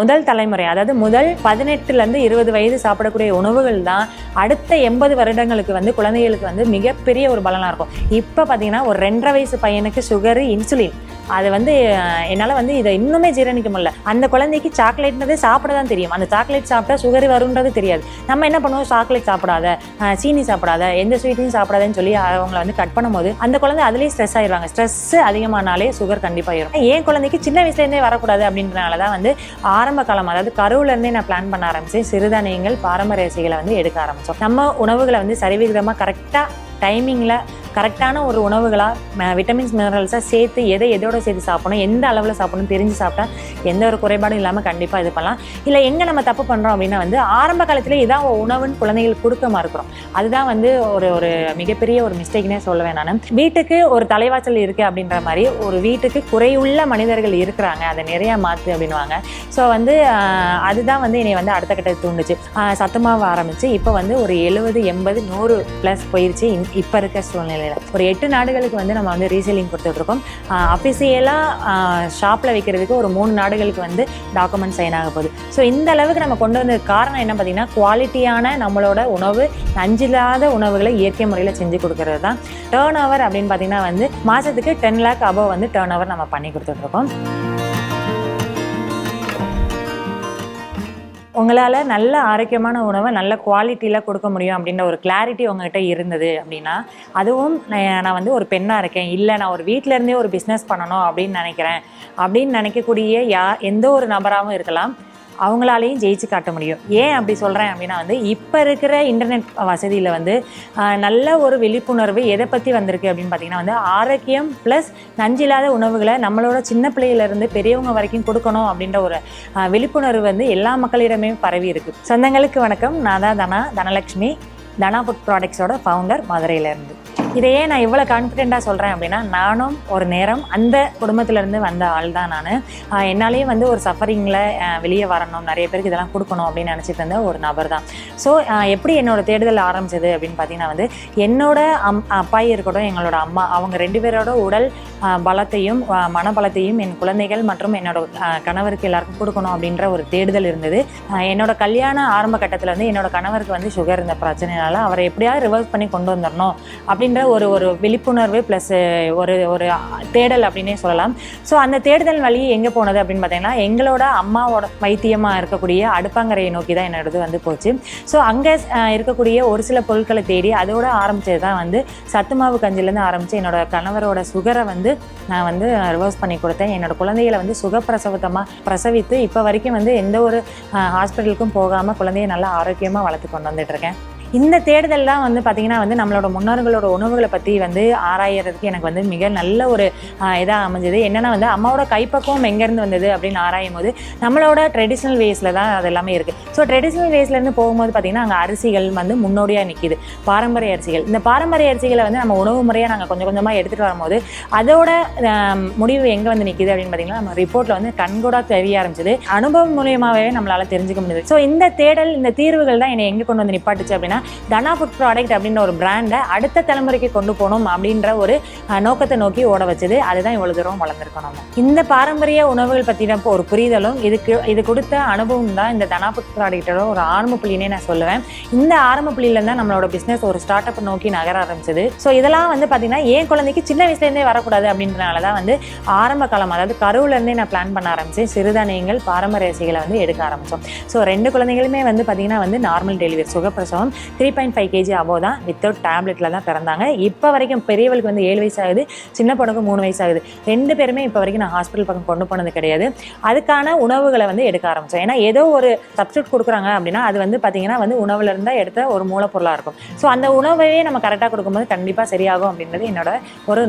முதல் தலைமுறை அதாவது முதல் பதினெட்டுலேருந்து இருபது வயது சாப்பிடக்கூடிய உணவுகள் தான் அடுத்த எண்பது வருடங்களுக்கு வந்து குழந்தைகளுக்கு வந்து மிகப்பெரிய ஒரு பலனாக இருக்கும். இப்போ பார்த்தீங்கன்னா ஒரு ரெண்டரை வயசு பையனுக்கு சுகரு இன்சுலின் அது வந்து என்னால் வந்து இதை இன்னுமே ஜீரணிக்க முடியல. அந்த குழந்தைக்கு சாக்லேட்னதே சாப்பிட தான் தெரியும். அந்த சாக்லேட் சாப்பிட்டா சுகர் வரும்ன்றது தெரியாது. நம்ம என்ன பண்ணுவோம்? சாக்லேட் சாப்பிடாத சீனி சாப்பிடாத எந்த ஸ்வீட்டையும் சாப்பிடாதன்னு சொல்லி அவங்கள வந்து கட் பண்ணும்போது அந்த குழந்தை அதுலேயே ஸ்ட்ரெஸ் ஆயிடுவாங்க. ஸ்ட்ரெஸ் அதிகமானாலே சுகர் கண்டிப்பாக இருக்கும் ஏன் குழந்தைக்கு சின்ன வயசுலேருந்தே வரக்கூடாது அப்படின்றனால தான் வந்து ஆரம்ப காலம் அதாவது கருவுலேருந்தே நான் பிளான் பண்ண ஆரம்பித்தேன் சிறுதானியங்கள் பாரம்பரிய ரசிகளை வந்து எடுக்க ஆரம்பித்தோம் நம்ம உணவுகளை வந்து சரிவிகிதமாக கரெக்டாக டைமிங்கில் கரெக்டான ஒரு உணவுகளாக விட்டமின்ஸ் மினரல்ஸாக சேர்த்து எதை எதோட சேர்த்து சாப்பிடணும் எந்த அளவில் சாப்பிடணும் தெரிஞ்சு சாப்பிட்டா எந்த ஒரு குறைபாடும் இல்லாமல் கண்டிப்பாக இது பண்ணலாம். இல்லை எங்கே நம்ம தப்பு பண்ணுறோம் அப்படின்னா வந்து ஆரம்ப காலத்தில் இதான் உணவுன்னு குழந்தைகளுக்கு கொடுக்க மறுக்கிறோம். அதுதான் வந்து ஒரு ஒரு மிகப்பெரிய ஒரு மிஸ்டேக்னே சொல்லுவேன் நான். வீட்டுக்கு ஒரு தலைவாசல் இருக்குது அப்படின்ற மாதிரி ஒரு வீட்டுக்கு குறையுள்ள மனிதர்கள் இருக்கிறாங்க அதை நிறையா மாற்று அப்படின்வாங்க ஸோ வந்து அதுதான் வந்து என்னை வந்து அடுத்த கட்ட தூண்டுச்சு. சத்தமாக ஆரம்பித்து இப்போ வந்து ஒரு எழுபது எண்பது நூறு ப்ளஸ் போயிருச்சு இப்போ இருக்க சூழ்நிலை சூழ்நிலையில் ஒரு எட்டு நாடுகளுக்கு வந்து நம்ம வந்து ரீசேலிங் கொடுத்துட்ருக்கோம். அஃபிஷியலாக ஷாப்பில் வைக்கிறதுக்கு ஒரு மூணு நாடுகளுக்கு வந்து டாக்குமெண்ட் சைன் ஆக போகுது. ஸோ இந்த அளவுக்கு நம்ம கொண்டு வந்த காரணம் என்ன பார்த்தீங்கன்னா குவாலிட்டியான நம்மளோட உணவு நஞ்சில்லாத உணவுகளை இயற்கை முறையில் செஞ்சு கொடுக்கறது தான். டேர்ன் ஓவர் அப்படின்னு பார்த்தீங்கன்னா வந்து மாதத்துக்கு டென் லேக் அபவ் வந்து டேர்ன் ஓவர் நம்ம பண்ணி கொடுத்துட்ருக்கோம். உங்களால் நல்ல ஆரோக்கியமான உணவை நல்ல குவாலிட்டியில் கொடுக்க முடியும் அப்படின்ற ஒரு கிளாரிட்டி உங்ககிட்ட இருந்தது அப்படின்னா அதுவும் நான் நான் வந்து ஒரு பெண்ணாக இருக்கேன். இல்லை நான் ஒரு வீட்டிலேருந்தே ஒரு பிஸ்னஸ் பண்ணணும் அப்படின்னு நினைக்கிறேன். அப்படின்னு நினைக்கக்கூடிய யா எந்த ஒரு நபராகவும் இருக்கலாம். அவங்களாலையும் ஜெயிச்சு காட்ட முடியும். ஏன் அப்படி சொல்கிறேன் அப்படின்னா வந்து இப்போ இருக்கிற இன்டர்நெட் வசதியில் வந்து நல்ல ஒரு விழிப்புணர்வு எதை பற்றி வந்திருக்கு அப்படின்னு பார்த்தீங்கன்னா வந்து ஆரோக்கியம் ப்ளஸ் நஞ்சில்லாத உணவுகளை நம்மளோட சின்ன பிள்ளையிலேருந்து பெரியவங்க வரைக்கும் கொடுக்கணும் அப்படின்ற ஒரு விழிப்புணர்வு வந்து எல்லா மக்களிடமே பரவி இருக்கு. சொந்தங்களுக்கு வணக்கம். நான் தான் தனா. தனலக்ஷ்மி தனா ஃபுட் ப்ராடக்ட்ஸோட ஃபவுண்டர் மதுரையிலேருந்து இதையே நான் இவ்வளோ கான்ஃபிடென்ட்டாக சொல்கிறேன் அப்படின்னா நானும் ஒரு நேரம் அந்த குடும்பத்திலேருந்து வந்த ஆள் தான் நான். என்னாலேயும் வந்து ஒரு சஃபரிங்கில் வெளியே வரணும் நிறைய பேருக்கு இதெல்லாம் கொடுக்கணும் அப்படின்னு நினச்சிட்டு இருந்த ஒரு நபர் தான். ஸோ எப்படி என்னோட தேடுதல் ஆரம்பிச்சது அப்படின்னு பார்த்தீங்கன்னா வந்து என்னோட அம் அப்பாயி இருக்கட்டும் எங்களோட அம்மா அவங்க ரெண்டு பேரோட உடல் பலத்தையும் மனபலத்தையும் என் குழந்தைகள் மற்றும் என்னோட கணவருக்கு எல்லாருக்கும் கொடுக்கணும் அப்படின்ற ஒரு தேடுதல் இருந்தது. என்னோட கல்யாண ஆரம்ப கட்டத்தில் வந்து என்னோட கணவருக்கு வந்து சுகர் இருந்த பிரச்சனைனால அவரை எப்படியாவது ரிவர்ஸ் பண்ணி கொண்டு வந்துடணும் அப்படின்ற ஒரு ஒரு விழிப்புணர்வு ப்ளஸ் ஒரு ஒரு தேடல் அப்படின்னே சொல்லலாம். ஸோ அந்த தேடுதல் வழி எங்கே போனது அப்படின்னு பார்த்தீங்கன்னா எங்களோட அம்மாவோட வைத்தியமாக இருக்கக்கூடிய அடுப்பாங்கரையை நோக்கி தான் என்னோடது வந்து போச்சு. ஸோ அங்கே இருக்கக்கூடிய ஒரு சில பொருட்களை தேடி அதோட ஆரம்பித்தது தான் வந்து சத்துமாவு கஞ்சிலேருந்து ஆரம்பித்து என்னோட கணவரோட சுகரை வந்து நான் வந்து ரிவர்ஸ் பண்ணி கொடுத்தேன். என்னோட குழந்தைகளை வந்து சுகப்பிரசவத்தமாக பிரசவித்து இப்போ வரைக்கும் வந்து எந்த ஒரு ஹாஸ்பிட்டலுக்கும் போகாமல் குழந்தைய நல்லா ஆரோக்கியமாக வளர்த்து கொண்டு வந்துட்டு இருக்கேன். இந்த தேடுதல்லாம் வந்து பார்த்திங்கன்னா வந்து நம்மளோட முன்னோர்களோட உணவுகளை பற்றி வந்து ஆராயறதுக்கு எனக்கு வந்து மிக நல்ல ஒரு இதாக அமைஞ்சது. என்னென்னா வந்து அம்மாவோட கைப்பக்குவம் எங்கேருந்து வந்தது அப்படின்னு ஆராயும் போது நம்மளோட ட்ரெடிஷ்னல் வேஸில் தான் அது எல்லாமே இருக்குது ஸோ ட்ரெடிஷ்னல் வேஸ்லேருந்து போகும்போது பார்த்திங்கன்னா அங்கே அரிசிகள் வந்து முன்னோடியாக நிற்கிது பாரம்பரிய அரிசிகள். இந்த பாரம்பரிய அரிசிகளை வந்து நம்ம உணவு முறையாக நாங்கள் கொஞ்சம் கொஞ்சமாக எடுத்துகிட்டு வரும்போது அதோட முடிவு எங்கே வந்து நிற்கிது அப்படின்னு பார்த்தீங்கன்னா நம்ம ரிப்போர்ட்டில் வந்து கண்கூடாக தெரிய ஆரம்பிச்சது. அனுபவம் மூலியமாகவே நம்மளால் தெரிஞ்சுக்க முடியுது ஸோ இந்த தேடல் இந்த தீர்வுகள் தான் என்னை எங்கே கொண்டு வந்து நிப்பாட்டுச்சு அப்படின்னா தனா ஃபுட் ப்ராடக்ட் அப்படின்ற ஒரு பிராண்டை அடுத்த தலைமுறைக்கு கொண்டு போகணும் அப்படின்ற ஒரு நோக்கத்தை நோக்கி ஓட வச்சது. அதுதான் இவ்வளோ தூரம் வளர்ந்துருக்கோம் நம்ம. இந்த பாரம்பரிய உணவுகள் பற்றின ஒரு புரிதலும் இதுக்கு இது கொடுத்த அனுபவம் தான் இந்த தனா ஃபுட் ப்ராடக்டோட ஒரு ஆரம்ப புள்ளினே நான் சொல்லுவேன். இந்த ஆரம்ப புள்ளியில தான் நம்மளோட பிஸ்னஸ் ஒரு ஸ்டார்ட் அப் நோக்கி நகர ஆரம்பிச்சது. ஸோ இதெல்லாம் வந்து பார்த்தீங்கன்னா என் குழந்தைக்கு சின்ன வயசுலேருந்தே வரக்கூடாது அப்படின்றனால தான் வந்து ஆரம்ப காலம் அதாவது கருவுலேருந்தே நான் பிளான் பண்ண ஆரம்பித்தேன் சிறுதானியங்கள் பாரம்பரிய ரசிகளை வந்து எடுக்க ஆரம்பித்தோம் ஸோ ரெண்டு குழந்தைகளுமே வந்து பார்த்தீங்கன்னா வந்து நார்மல் டெலிவரி சுகப்பிரசவம் three point five KG above தான் வித்தவுட் டேப்லெட்டில் தான் பிறந்தாங்க. இப்போ வரைக்கும் பெரியவளுக்கு வந்து ஏழு வயசு ஆகுது சின்ன பொண்ணுக்கு மூணு வயசு ஆகுது. ரெண்டு பேருமே இப்போ வரைக்கும் நான் ஹாஸ்பிட்டல் பக்கம் கொண்டு போனது கிடையாது. அதுக்கான உணவுகளை வந்து எடுக்க ஆரம்பித்தோம் ஏன்னா ஏதோ ஒரு சப்ஸ்டியூட் கொடுக்குறாங்க அப்படின்னா அது வந்து பார்த்தீங்கன்னா வந்து உணவுல இருந்தால் எடுத்த ஒரு மூலப்பொருளாக இருக்கும். ஸோ அந்த உணவையே நம்ம கரெக்டாக கொடுக்கும்போது கண்டிப்பாக சரியாகும் அப்படின்றது என்னோட ஒரு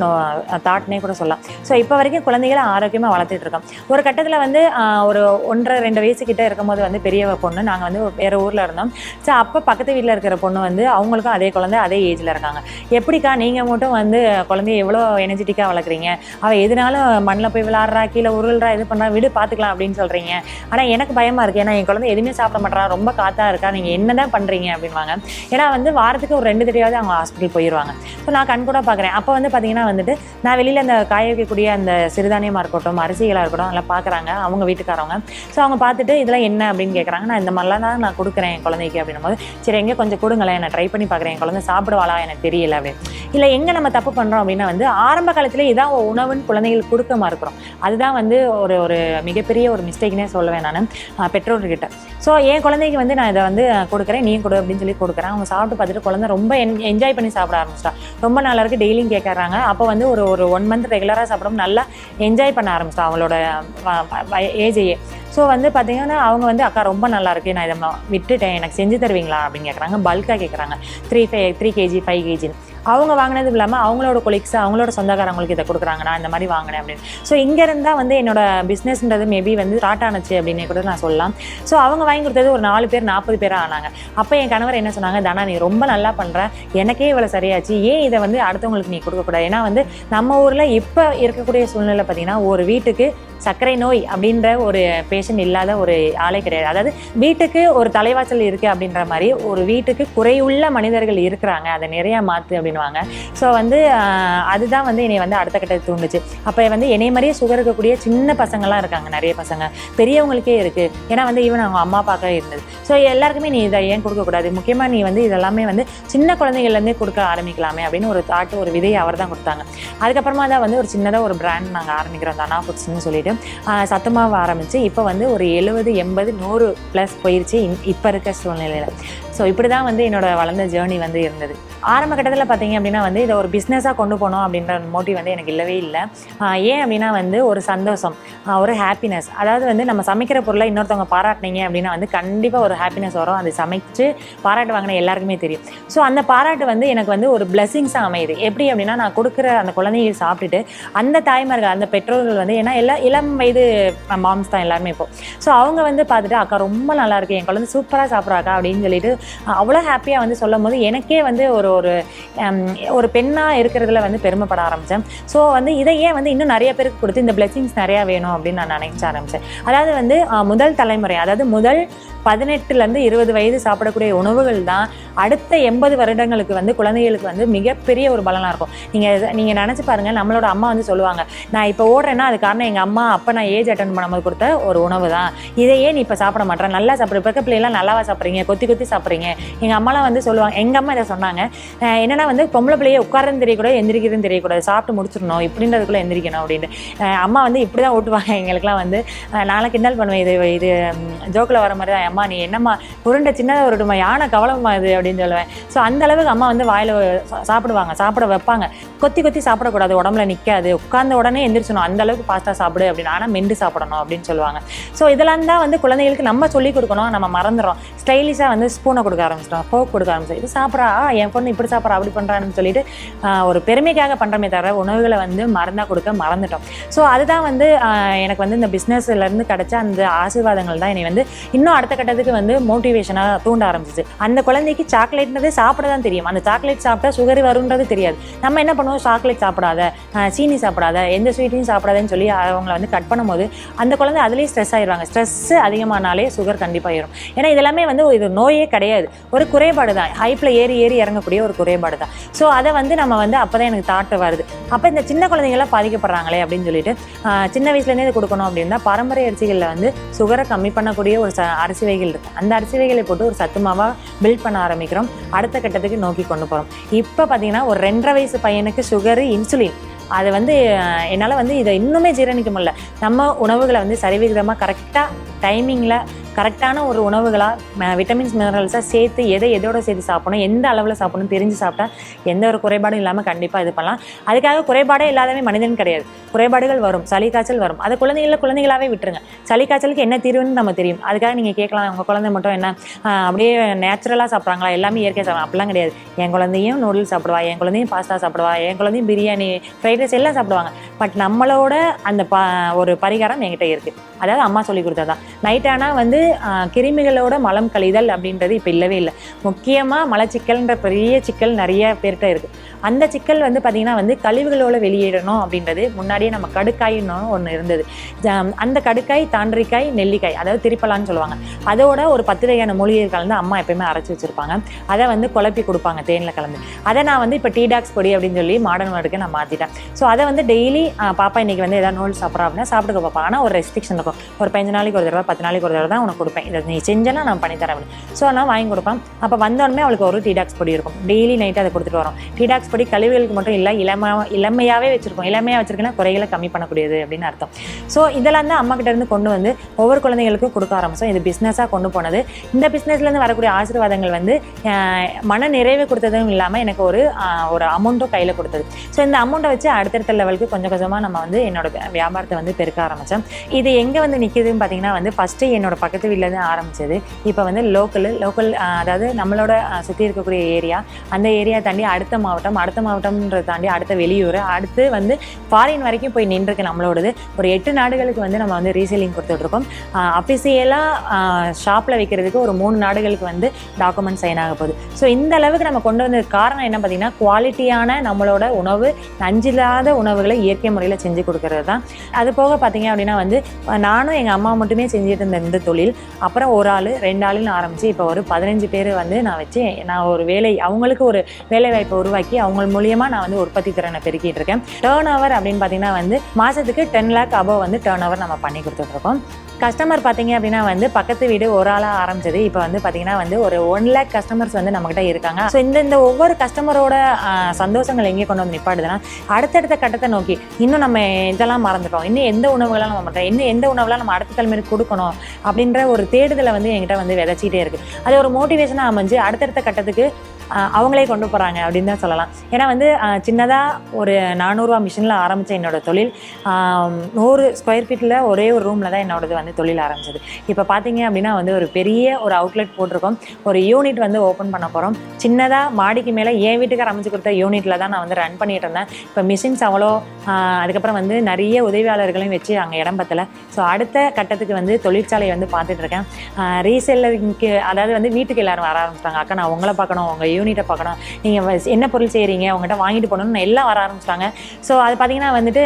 தாட்னே கூட சொல்லலாம். ஸோ இப்போ வரைக்கும் குழந்தைகளை ஆரோக்கியமாக வளர்த்துட்டு இருக்கோம். ஒரு கட்டத்தில் வந்து ஒரு ஒன்றரை ரெண்டு வயசு கிட்ட இருக்கும்போது வந்து பெரிய பொண்ணு நாங்கள் வந்து வேறு ஊரில் இருந்தோம். ஸோ அப்போ பக்கத்து வீட்டில் இருக்க இருக்கிற பொண்ணு வந்து அவங்களுக்கும் அதே குழந்தை அதே ஏஜில் இருக்காங்க. எப்படிக்கா நீங்கள் மட்டும் வந்து குழந்தைய எவ்வளோ எனர்ஜெட்டிக்காக வளர்க்குறீங்க? அவள் எதுனாலும் மண்ணில் போய் விளாட்றா கீழே உருள்றா இது பண்ணுறா விடு பார்த்துக்கலாம் அப்படின்னு சொல்கிறீங்க ஆனால் எனக்கு பயமாக இருக்குது ஏன்னா என் குழந்தை எதுவுமே சாப்பிட மாட்டா ரொம்ப காத்தா இருக்கா நீங்கள் என்ன தான் பண்ணுறீங்க அப்படின்வாங்க ஏன்னா வந்து வாரத்துக்கு ஒரு ரெண்டு தடவையாவது அவங்க ஹாஸ்பிட்டல் போயிடுவாங்க ஸோ நான் கண் கூட பார்க்குறேன் அப்போ வந்து பார்த்தீங்கன்னா வந்துட்டு நான் வெளியில் அந்த காய வைக்கக்கூடிய அந்த சிறுதானியமாக இருக்கட்டும் அரிசிகளாக இருக்கட்டும் எல்லாம் பார்க்குறாங்க அவங்க வீட்டுக்காரவங்க. ஸோ அவங்க பார்த்துட்டு இதெல்லாம் என்ன அப்படின்னு கேட்குறாங்க நான் இந்த மாதிரிலாம் தான் நான் கொடுக்குறேன் என் குழந்தைக்கு அப்படின்னும் போது சரி எங்கே கொஞ்சம் கொடுங்களேன். நான் ட்ரை பண்ணி பார்க்குறேன். என் குழந்தை சாப்பிடுவாளா? எனக்கு தெரியல அப்படின்னு. இல்லை எங்கே நம்ம தப்பு பண்ணுறோம் அப்படின்னா வந்து ஆரம்ப காலத்தில் இதான் உணவுன்னு குழந்தைகளுக்கு கொடுக்க மறுக்கிறோம். அதுதான் வந்து ஒரு ஒரு மிகப்பெரிய ஒரு மிஸ்டேக்னே சொல்லுவேன் நான். பெற்றோர்கிட்ட. ஸோ என் குழந்தைக்கு வந்து நான் இதை வந்து கொடுக்குறேன் நீ கொடு அப்படின்னு சொல்லி கொடுக்குறேன். அவங்க சாப்பிட்டு பார்த்துட்டு குழந்தை ரொம்ப என்ஜாய் பண்ணி சாப்பிட ஆரம்பிச்சிட்டா. ரொம்ப நல்லா இருக்குது டெய்லியும் கேட்குறாங்க அப்போ வந்து ஒரு ஒரு ஒன் மந்த் ரெகுலராக சாப்பிடும் நல்லா என்ஜாய் பண்ண ஆரம்பிச்சிட்டா அவங்களோட ஏஜையே ஸோ வந்து பார்த்தீங்கன்னா அவங்க வந்து அக்கா ரொம்ப நல்லா இருக்கு. நான் இதை விட்டுட்டேன். எனக்கு செஞ்சு தருவீங்களா? அப்படின்னு கேட்குறாங்க பல்காக கேட்குறாங்க three five three KG five கேஜின்னு அவங்க வாங்கினது இல்லாமல் அவங்களோட கொலிக்ஸ் அவங்களோட சொந்தக்காரங்களுக்கு இதை கொடுக்குறாங்க. நான் இந்த மாதிரி வாங்கினேன் அப்படின்னு. ஸோ இங்கே இருந்தால் வந்து என்னோட பிஸ்னஸ்ன்றது மேபி வந்து ஸ்டார்ட் ஆனுச்சு அப்படின்னு கூட நான் சொல்லலாம். ஸோ அவங்க வாங்கி கொடுத்தது ஒரு நாலு பேர் நாற்பது பேராக ஆனாங்க. அப்போ என் கணவர் என்ன சொன்னாங்க தானா நீ ரொம்ப நல்லா பண்ணுற எனக்கே இவ்வளோ சரியாச்சு. ஏன் இதை வந்து அடுத்தவங்களுக்கு நீ கொடுக்கக்கூடாது ஏன்னா வந்து நம்ம ஊரில் இப்போ இருக்கக்கூடிய சூழ்நிலை பார்த்தீங்கன்னா ஒரு வீட்டுக்கு சர்க்கரை நோய் அப்படின்ற ஒரு பேஷண்ட் இல்லாத ஒரு ஆளே கிடையாது. அதாவது வீட்டுக்கு ஒரு தலைவாசல் இருக்குது அப்படின்ற மாதிரி ஒரு வீட்டுக்கு குறையுள்ள மனிதர்கள் இருக்கிறாங்க. அதை நிறையா மாற்று அப்படின்வாங்க ஸோ வந்து அதுதான் வந்து என்னை வந்து அடுத்த கட்டத்தை தூண்டுச்சு. அப்போ வந்து என்னை மாதிரியே சுகர் இருக்கக்கூடிய சின்ன பசங்கள்லாம் இருக்காங்க நிறைய பசங்க. பெரியவங்களுக்கே இருக்குது ஏன்னா வந்து ஈவன் அவங்க அம்மா அப்பாக்கே இருந்தது. ஸோ எல்லாருக்குமே நீ இதை ஏன் கொடுக்கக்கூடாது முக்கியமாக நீ வந்து இதெல்லாமே வந்து சின்ன குழந்தைகள்லேருந்தே கொடுக்க ஆரம்பிக்கலாமே அப்படின்னு ஒரு தாட்டு ஒரு விதையை அவர் தான் கொடுத்தாங்க. அதுக்கப்புறமா தான் வந்து ஒரு சின்னதாக ஒரு பிராண்ட் நாங்கள் ஆரம்பிக்கிறோம் தானா ஃபுட்ஸ்னு சொல்லிட்டு. ஆஹ் ஆரம்பித்து இப்போ வந்து ஒரு எழுபது எண்பது நூறு ப்ளஸ் போயிடுச்சு இப்போ இருக்க சூழ்நிலையில். ஸோ இப்படி தான் வந்து என்னோட வளர்ந்த ஜேர்னி வந்து இருந்தது. ஆரம்ப கட்டத்தில் பார்த்தீங்க அப்படின்னா வந்து இதை ஒரு பிஸ்னஸாக கொண்டு போகணும் அப்படின்ற மோட்டிவ் வந்து எனக்கு இல்லவே இல்லை. ஏன் அப்படின்னா வந்து ஒரு சந்தோஷம் ஒரு ஹாப்பினஸ் அதாவது வந்து நம்ம சமைக்கிற பொருளை இன்னொருத்தவங்க பாராட்டினீங்க அப்படின்னா வந்து கண்டிப்பாக ஒரு ஹாப்பினஸ் வரும். அது சமைச்சு பாராட்டு வாங்கின எல்லாருக்குமே தெரியும். ஸோ அந்த பாராட்டு வந்து எனக்கு வந்து ஒரு பிளெஸிங்ஸாக அமையுது. எப்படி அப்படின்னா நான் கொடுக்குற அந்த குழந்தைங்க சாப்பிட்டுட்டு அந்த தாய்மார்கள் அந்த பெற்றோர்கள் வந்து ஏன்னா எல்லா இளம் வயது மாம்ஸ் தான் எல்லாருமே இப்போ. ஸோ அவங்க வந்து பார்த்துட்டு அக்கா ரொம்ப நல்லா இருக்கு. என் குழந்தை சூப்பராக சாப்பிட்றாக்கா அப்படின்னு சொல்லிட்டு அவ்வளோ ஹாப்பியாக வந்து சொல்லும் போது எனக்கே வந்து ஒரு ஒரு ஹம், ஒரு பெண்ணாக இருக்கிறதுல வந்து பெருமைப்பட ஆரம்பித்தேன் ஸோ வந்து இதை ஏன் வந்து இன்னும் நிறைய பேருக்கு கொடுத்து இந்த பிளெஸிங்ஸ் நிறையா வேணும் அப்படின்னு நான் நினைச்ச ஆரம்பித்தேன் அதாவது வந்து முதல் தலைமுறை அதாவது முதல் பதினெட்டுலேருந்து இருபது வயது சாப்பிடக்கூடிய உணவுகள் தான் அடுத்த எண்பது வருடங்களுக்கு வந்து குழந்தைகளுக்கு வந்து மிகப்பெரிய ஒரு பலனாக இருக்கும். நீங்கள் நீங்கள் நினச்சி பாருங்கள் நம்மளோட அம்மா வந்து சொல்லுவாங்க நான் இப்போ ஓடுறேன்னா அது காரணம் எங்கள் அம்மா அப்போ நான் ஏஜ் அட்டன் பண்ணும்போது கொடுத்த ஒரு உணவு தான். இதையே நீ இப்போ சாப்பிட மாட்டேன் நல்லா சாப்பிட்ற பிறக்க பிள்ளைலாம் நல்லாவா சாப்பிட்றீங்க? கொத்தி கொத்தி சாப்பிட்றீங்க. எங்கள் அம்மாலாம் வந்து சொல்லுவாங்க எங்கள் அம்மா இதை சொன்னாங்க என்னென்னா என்னன்னா வந்து பொம்பளை பிள்ளைய உட்காரன்னு தெரியக்கூடாது எந்திரிக்கிறதுன்னு தெரியக்கூடாது. சாப்பிட்டு முடிச்சிடணும். இப்படின்றதுக்குள்ளே எந்திரிக்கணும் அப்படின்ட்டு அம்மா வந்து இப்படி தான் ஓட்டுவாங்க. எங்களுக்குலாம் வந்து நாளைக்கு நான்லாம் கிண்டல் பண்ணுவேன். இது இது ஜோக்கில் வர மாதிரி தான். அம்மா நீ என்னம்மா உருண்டை சின்னதாக வருடுமா யானை கவலமா இது அப்படின்னு சொல்லுவேன். ஸோ அந்த அளவுக்கு அம்மா வந்து வாயில் சாப்பிடுவாங்க சாப்பிட வைப்பாங்க. கொத்தி கொத்தி சாப்பிடக்கூடாது உடம்புல நிற்காது உட்கார்ந்த உடனே எந்திரிச்சணும் அந்த அளவுக்கு ஃபாஸ்ட்டாக சாப்பிடு அப்படின்னு ஆனால் மெண்டு சாப்பிடணும் அப்படின்னு சொல்லுவாங்க. ஸோ இதெல்லாம் தான் வந்து குழந்தைகளுக்கு நம்ம சொல்லிக் கொடுக்கணும் நம்ம மறந்துடுறோம் ஸ்டைலிஷாக வந்து ஸ்பூனை கொடுக்க ஆரம்பிச்சிட்டோம் ஃபோக் கொடுக்க ஆரம்பிச்சோம் இது சாப்பிட்றா என் பொண்ணு இப்படி சாப்பிட்றா அப்படி பண்ணுறான்னு சொல்லிட்டு ஒரு பெருமைக்காக பண்ணுறமே தவிர உணவுகளை வந்து மறந்தா கொடுக்க மறந்துட்டோம். ஸோ அதுதான் வந்து எனக்கு வந்து இந்த பிஸ்னஸ்லேருந்து கிடச்ச அந்த ஆசீர்வாதங்கள் தான். என்னை வந்து இன்னும் அடுத்த விளையாடுறதுக்கு வந்து மோட்டிவேஷனாக தூண்ட ஆரம்பிச்சிச்சு. அந்த குழந்தைக்கு சாக்லேட்ன்றதே சாப்பிட தான் தெரியும். அந்த சாக்லேட் சாப்பிட்டா சுகர் வரும்ன்றது தெரியாது. நம்ம என்ன பண்ணுவோம்? சாக்லேட் சாப்பிடாத சீனி சாப்பிடாத எந்த ஸ்வீட்டையும் சாப்பிடாதன்னு சொல்லி அவங்கள வந்து கட் பண்ணும்போது அந்த குழந்தை அதுலேயே ஸ்ட்ரெஸ் ஆயிடுவாங்க. ஸ்ட்ரெஸ் அதிகமானாலே சுகர் கண்டிப்பாக ஏறும். ஏன்னா இதெல்லாமே வந்து இது நோயே கிடையாது. ஒரு குறைபாடு தான். ஹைப்பில் ஏறி ஏறி இறங்கக்கூடிய ஒரு குறைபாடு தான். ஸோ அதை வந்து நம்ம வந்து அப்போ தான் எனக்கு தாட்டு வருது. அப்போ இந்த சின்ன குழந்தைங்களாம் பாதிக்கப்படுறாங்களே அப்படின்னு சொல்லிட்டு சின்ன வயசுலேருந்தே இது கொடுக்கணும் அப்படின்னா பாரம்பரிய அரிசிகளில் வந்து சுகரை கம்மி பண்ணக்கூடிய ஒரு அரிசி வகைகள் இருக்குது அந்த அரிசி வகைகளை போட்டு ஒரு சத்துமாவாக பில்ட் பண்ண ஆரம்பிக்கிறோம். அடுத்த கட்டத்துக்கு நோக்கி கொண்டு போகிறோம் இப்போ பார்த்தீங்கன்னா ஒரு ரெண்டரை வயசு பையனுக்கு சுகரு இன்சுலின் அது வந்து என்னால் வந்து இதை இன்னுமே ஜீரணிக்க முடியல. நம்ம உணவுகளை வந்து சரிவிகிதமாக கரெக்டாக டைமிங்கில் கரெக்டான ஒரு உணவுகளாக விட்டமின்ஸ் மினரல்ஸாக சேர்த்து எதை எதோட சேர்த்து சாப்பிடணும் எந்த அளவில் சாப்பிடணும் தெரிஞ்சு சாப்பிட்டா எந்த ஒரு குறைபாடும் இல்லாமல் கண்டிப்பாக இது பண்ணலாம். அதுக்காக குறைபாடே இல்லாதவே மனிதன் கிடையாது. குறைபாடுகள் வரும் சளி காய்ச்சல் வரும். அதை குழந்தைகளில் குழந்தைகளாகவே விட்டுருங்க. சளி காய்ச்சலுக்கு என்ன தீர்வுன்னு நம்ம தெரியும். அதுக்காக நீங்கள் கேட்கலாம் உங்கள் குழந்தை மட்டும் என்ன அப்படியே நேச்சுரலாக சாப்பிட்றாங்களா? எல்லாமே இயற்கை சாப்பிட்றாங்க. அப்படிலாம் கிடையாது. என் குழந்தையும் நூடுல்ஸ் சாப்பிடுவா என் குழந்தையும் பாஸ்தா சாப்பிடுவா என் குழந்தையும் பிரியாணி ஃப்ரைட் ரைஸ் எல்லாம் சாப்பிடுவாங்க. பட் நம்மளோட அந்த ப ஒரு பரிகாரம் என்கிட்ட இருக்குது அதாவது அம்மா சொல்லி கொடுத்ததான் நைட் ஆனால் வந்து கிருமிகளோட மலம் கழிதல் அப்படின்றது இப்போ இல்லவே இல்லை. முக்கியமாக மலச்சிக்கல்ன்ற பெரிய சிக்கல் நிறைய பேர்கிட்ட இருக்குது அந்த சிக்கல் வந்து பார்த்திங்கன்னா வந்து கழிவுகளோடு வெளியிடணும் அப்படின்றது. முன்னாடியே நம்ம கடுக்காயின்னு ஒன்று இருந்தது. அந்த கடுக்காய் தாண்டிக்காய் நெல்லிக்காய் அதாவது திரிப்பலான்னு சொல்லுவாங்க. அதோட ஒரு பத்து வகையான மூலிகை கலந்து அம்மா எப்பயுமே அரைச்சி வச்சுருப்பாங்க. அதை வந்து குழப்பி கொடுப்பாங்க தேனில் கலந்து. அதை நான் வந்து இப்போ டீடாக்ஸ் பொடி அப்படின்னு சொல்லி மாடர்ன் வேர்டுக்கு நான் மாற்றிட்டேன் ஸோ அதை வந்து டெய்லி பாப்பா இன்றைக்கி வந்து ஏதாவது நூல் சாப்பிட்றா அப்படின்னா சாப்பிட்டுக்க பார்ப்பாங்க ஆனால் ஒரு ரெஸ்ட்ரிக்ஷன் இருக்கும். ஒரு பதினஞ்சு நாளைக்கு ஒரு தடவை பத்து நாளைக்கு ஒரு தடவை தான் உனக்கு கொடுப்பேன். இதை நீ செஞ்சேன்னா நான் பண்ணித்தரேன் அப்படின்னு. ஸோ நான் வாங்கி கொடுப்பேன். அப்போ வந்தோடனே அவளுக்கு ஒரு டீடாக்ஸ் பொடி இருக்கும். டெய்லி நைட்டு அதை கொடுத்துட்டு வரோம். டீடாக்ஸ் பொடி கழிவுகளுக்கு மட்டும் இல்லை இளம இளமையாகவே வச்சிருக்கோம். இளமையாக வச்சிருக்கேன்னா குறைகளை கம்மி பண்ணக்கூடியது அப்படின்னு அர்த்தம். ஸோ இதெல்லாம் தான் அம்மா இருந்து கொண்டு வந்து ஒவ்வொரு குழந்தைகளுக்கும் கொடுக்க ஆரம்பித்தோம் இது பிஸ்னஸாக கொண்டு போனது. இந்த பிஸ்னஸ்லேருந்து வரக்கூடிய ஆசீர்வாதங்கள் வந்து மன நிறைவு கொடுத்ததும் இல்லாமல் எனக்கு ஒரு ஒரு அமௌண்ட்டும் கையில் கொடுத்தது. ஸோ இந்த அமௌண்ட்டை வச்சு அடுத்தடுத்த லெவலுக்கு கொஞ்சம் கொஞ்சமாக நம்ம வந்து என்னோட வியாபாரத்தை வந்து பெருக்க ஆரம்பித்தோம் இது எங்கே வந்து நிற்கிதுன்னு பார்த்தீங்கன்னா வந்து ஃபஸ்ட்டு என்னோட பக்கத்து வீட்டில் தான் ஆரம்பித்தது இப்போ வந்து லோக்கல் லோக்கல் அதாவது நம்மளோட சுற்றி இருக்கக்கூடிய ஏரியா அந்த ஏரியா தாண்டி அடுத்த மாவட்டம் அடுத்த மாவட்டம்ன்றதை தாண்டி அடுத்த வெளியூர். அடுத்து வந்து ஃபாரின் வரைக்கும் போய் நின்றுருக்கு நம்மளோடது. ஒரு எட்டு நாடுகளுக்கு வந்து நம்ம வந்து ரீசேலிங் கொடுத்துட்ருக்கோம். அஃபிஷியலாக ஷாப்பில் வைக்கிறதுக்கு ஒரு மூணு நாடுகளுக்கு வந்து டாக்குமெண்ட் சைன் ஆக போகுது. ஸோ இந்த அளவுக்கு நம்ம கொண்டு வந்தது காரணம் என்ன பார்த்தீங்கன்னா குவாலிட்டியான நம்மளோட உணவு நஞ்சில்லாத உணவுகளை இயற்கை முறையில் செஞ்சு கொடுக்கறது தான். அது போக பார்த்தீங்க அப்படின்னா வந்து நானும் எங்கள் அம்மா மட்டுமே செஞ்சுட்டு இருந்த இந்த தொழில். அப்புறம் ஒரு ஆள் ரெண்டு ஆளுன்னு ஆரம்பித்து இப்போ ஒரு பதினஞ்சு பேர் வந்து நான் வச்சு நான் ஒரு வேலை அவங்களுக்கு ஒரு வேலை வாய்ப்பை உருவாக்கி அவங்க மூலியமாக நான் வந்து உற்பத்தி திறனை பெருக்கிட்டு இருக்கேன். டேர்ன் ஓவர் அப்படின்னு பார்த்தீங்கன்னா வந்து மாதத்துக்கு டென் லேக் அபவ் வந்து டேர்ன் ஓவர் நம்ம பண்ணி கொடுத்துட்ருக்கோம் கஸ்டமர் பார்த்தீங்க அப்படின்னா வந்து பக்கத்து வீடு ஒரு ஆளாக ஆரம்பிச்சது. இப்போ வந்து பார்த்தீங்கன்னா வந்து ஒரு ஒன் லேக் கஸ்டமர்ஸ் வந்து நம்மகிட்ட இருக்காங்க. ஸோ இந்த இந்த ஒவ்வொரு கஸ்டமரோட சந்தோஷங்கள் எங்கே கொண்டு வந்து நிப்பாடுதுன்னா அடுத்தடுத்த கட்டத்தை நோக்கி இன்னும் நம்ம இதெல்லாம் மறந்துட்டோம். இன்னும் எந்த உணவுகளாக நம்ம மறந்துட்டோம். இன்னும் எந்த உணவுலாம் நம்ம அடுத்த தலைமுறைக்கு கொடுக்கணும் அப்படின்ற ஒரு தேடுதலை வந்து என்கிட்ட வந்து விதைச்சிட்டே இருக்கு. அது ஒரு மோட்டிவேஷனாக அமைஞ்சு அடுத்தடுத்த கட்டத்துக்கு அவங்களே கொண்டு போகிறாங்க அப்படின்னு தான் சொல்லலாம். ஏன்னா வந்து சின்னதாக ஒரு நானூறுரூவா மிஷினில் ஆரம்பித்த என்னோடய தொழில் நூறு ஸ்கொயர் ஃபீட்டில் ஒரே ஒரு ரூமில் தான் என்னோடது வந்து தொழில் ஆரம்பிச்சது. இப்போ பார்த்தீங்க அப்படின்னா வந்து ஒரு பெரிய ஒரு அவுட்லெட் போட்டிருக்கோம். ஒரு யூனிட் வந்து ஓப்பன் பண்ண போகிறோம் சின்னதாக மாடிக்கு மேலே என் வீட்டுக்கு அமைச்சு கொடுத்த யூனிட்டில் தான் நான் வந்து ரன் பண்ணிட்டு இருந்தேன். இப்போ மிஷின்ஸ் அவ்வளோ அதுக்கப்புறம் வந்து நிறைய உதவியாளர்களையும் வச்சு அங்கே இடம் பத்தலை. ஸோ அடுத்த கட்டத்துக்கு வந்து தொழிற்சாலையை வந்து பார்த்துட்ருக்கேன் ரீசெல்லருக்கு அதாவது வந்து வீட்டுக்கு எல்லோரும் வர ஆரம்பிச்சிட்டாங்க. அக்கா நான் உங்களை பார்க்கணும். உங்கள் யூனிட்டை பார்க்கணும். நீங்கள் என்ன பொருள் செய்கிறீங்க அவங்ககிட்ட வாங்கிட்டு போகணும்னு எல்லாம் வர ஆரம்பிச்சிட்டாங்க. ஸோ அது பார்த்தீங்கன்னா வந்துட்டு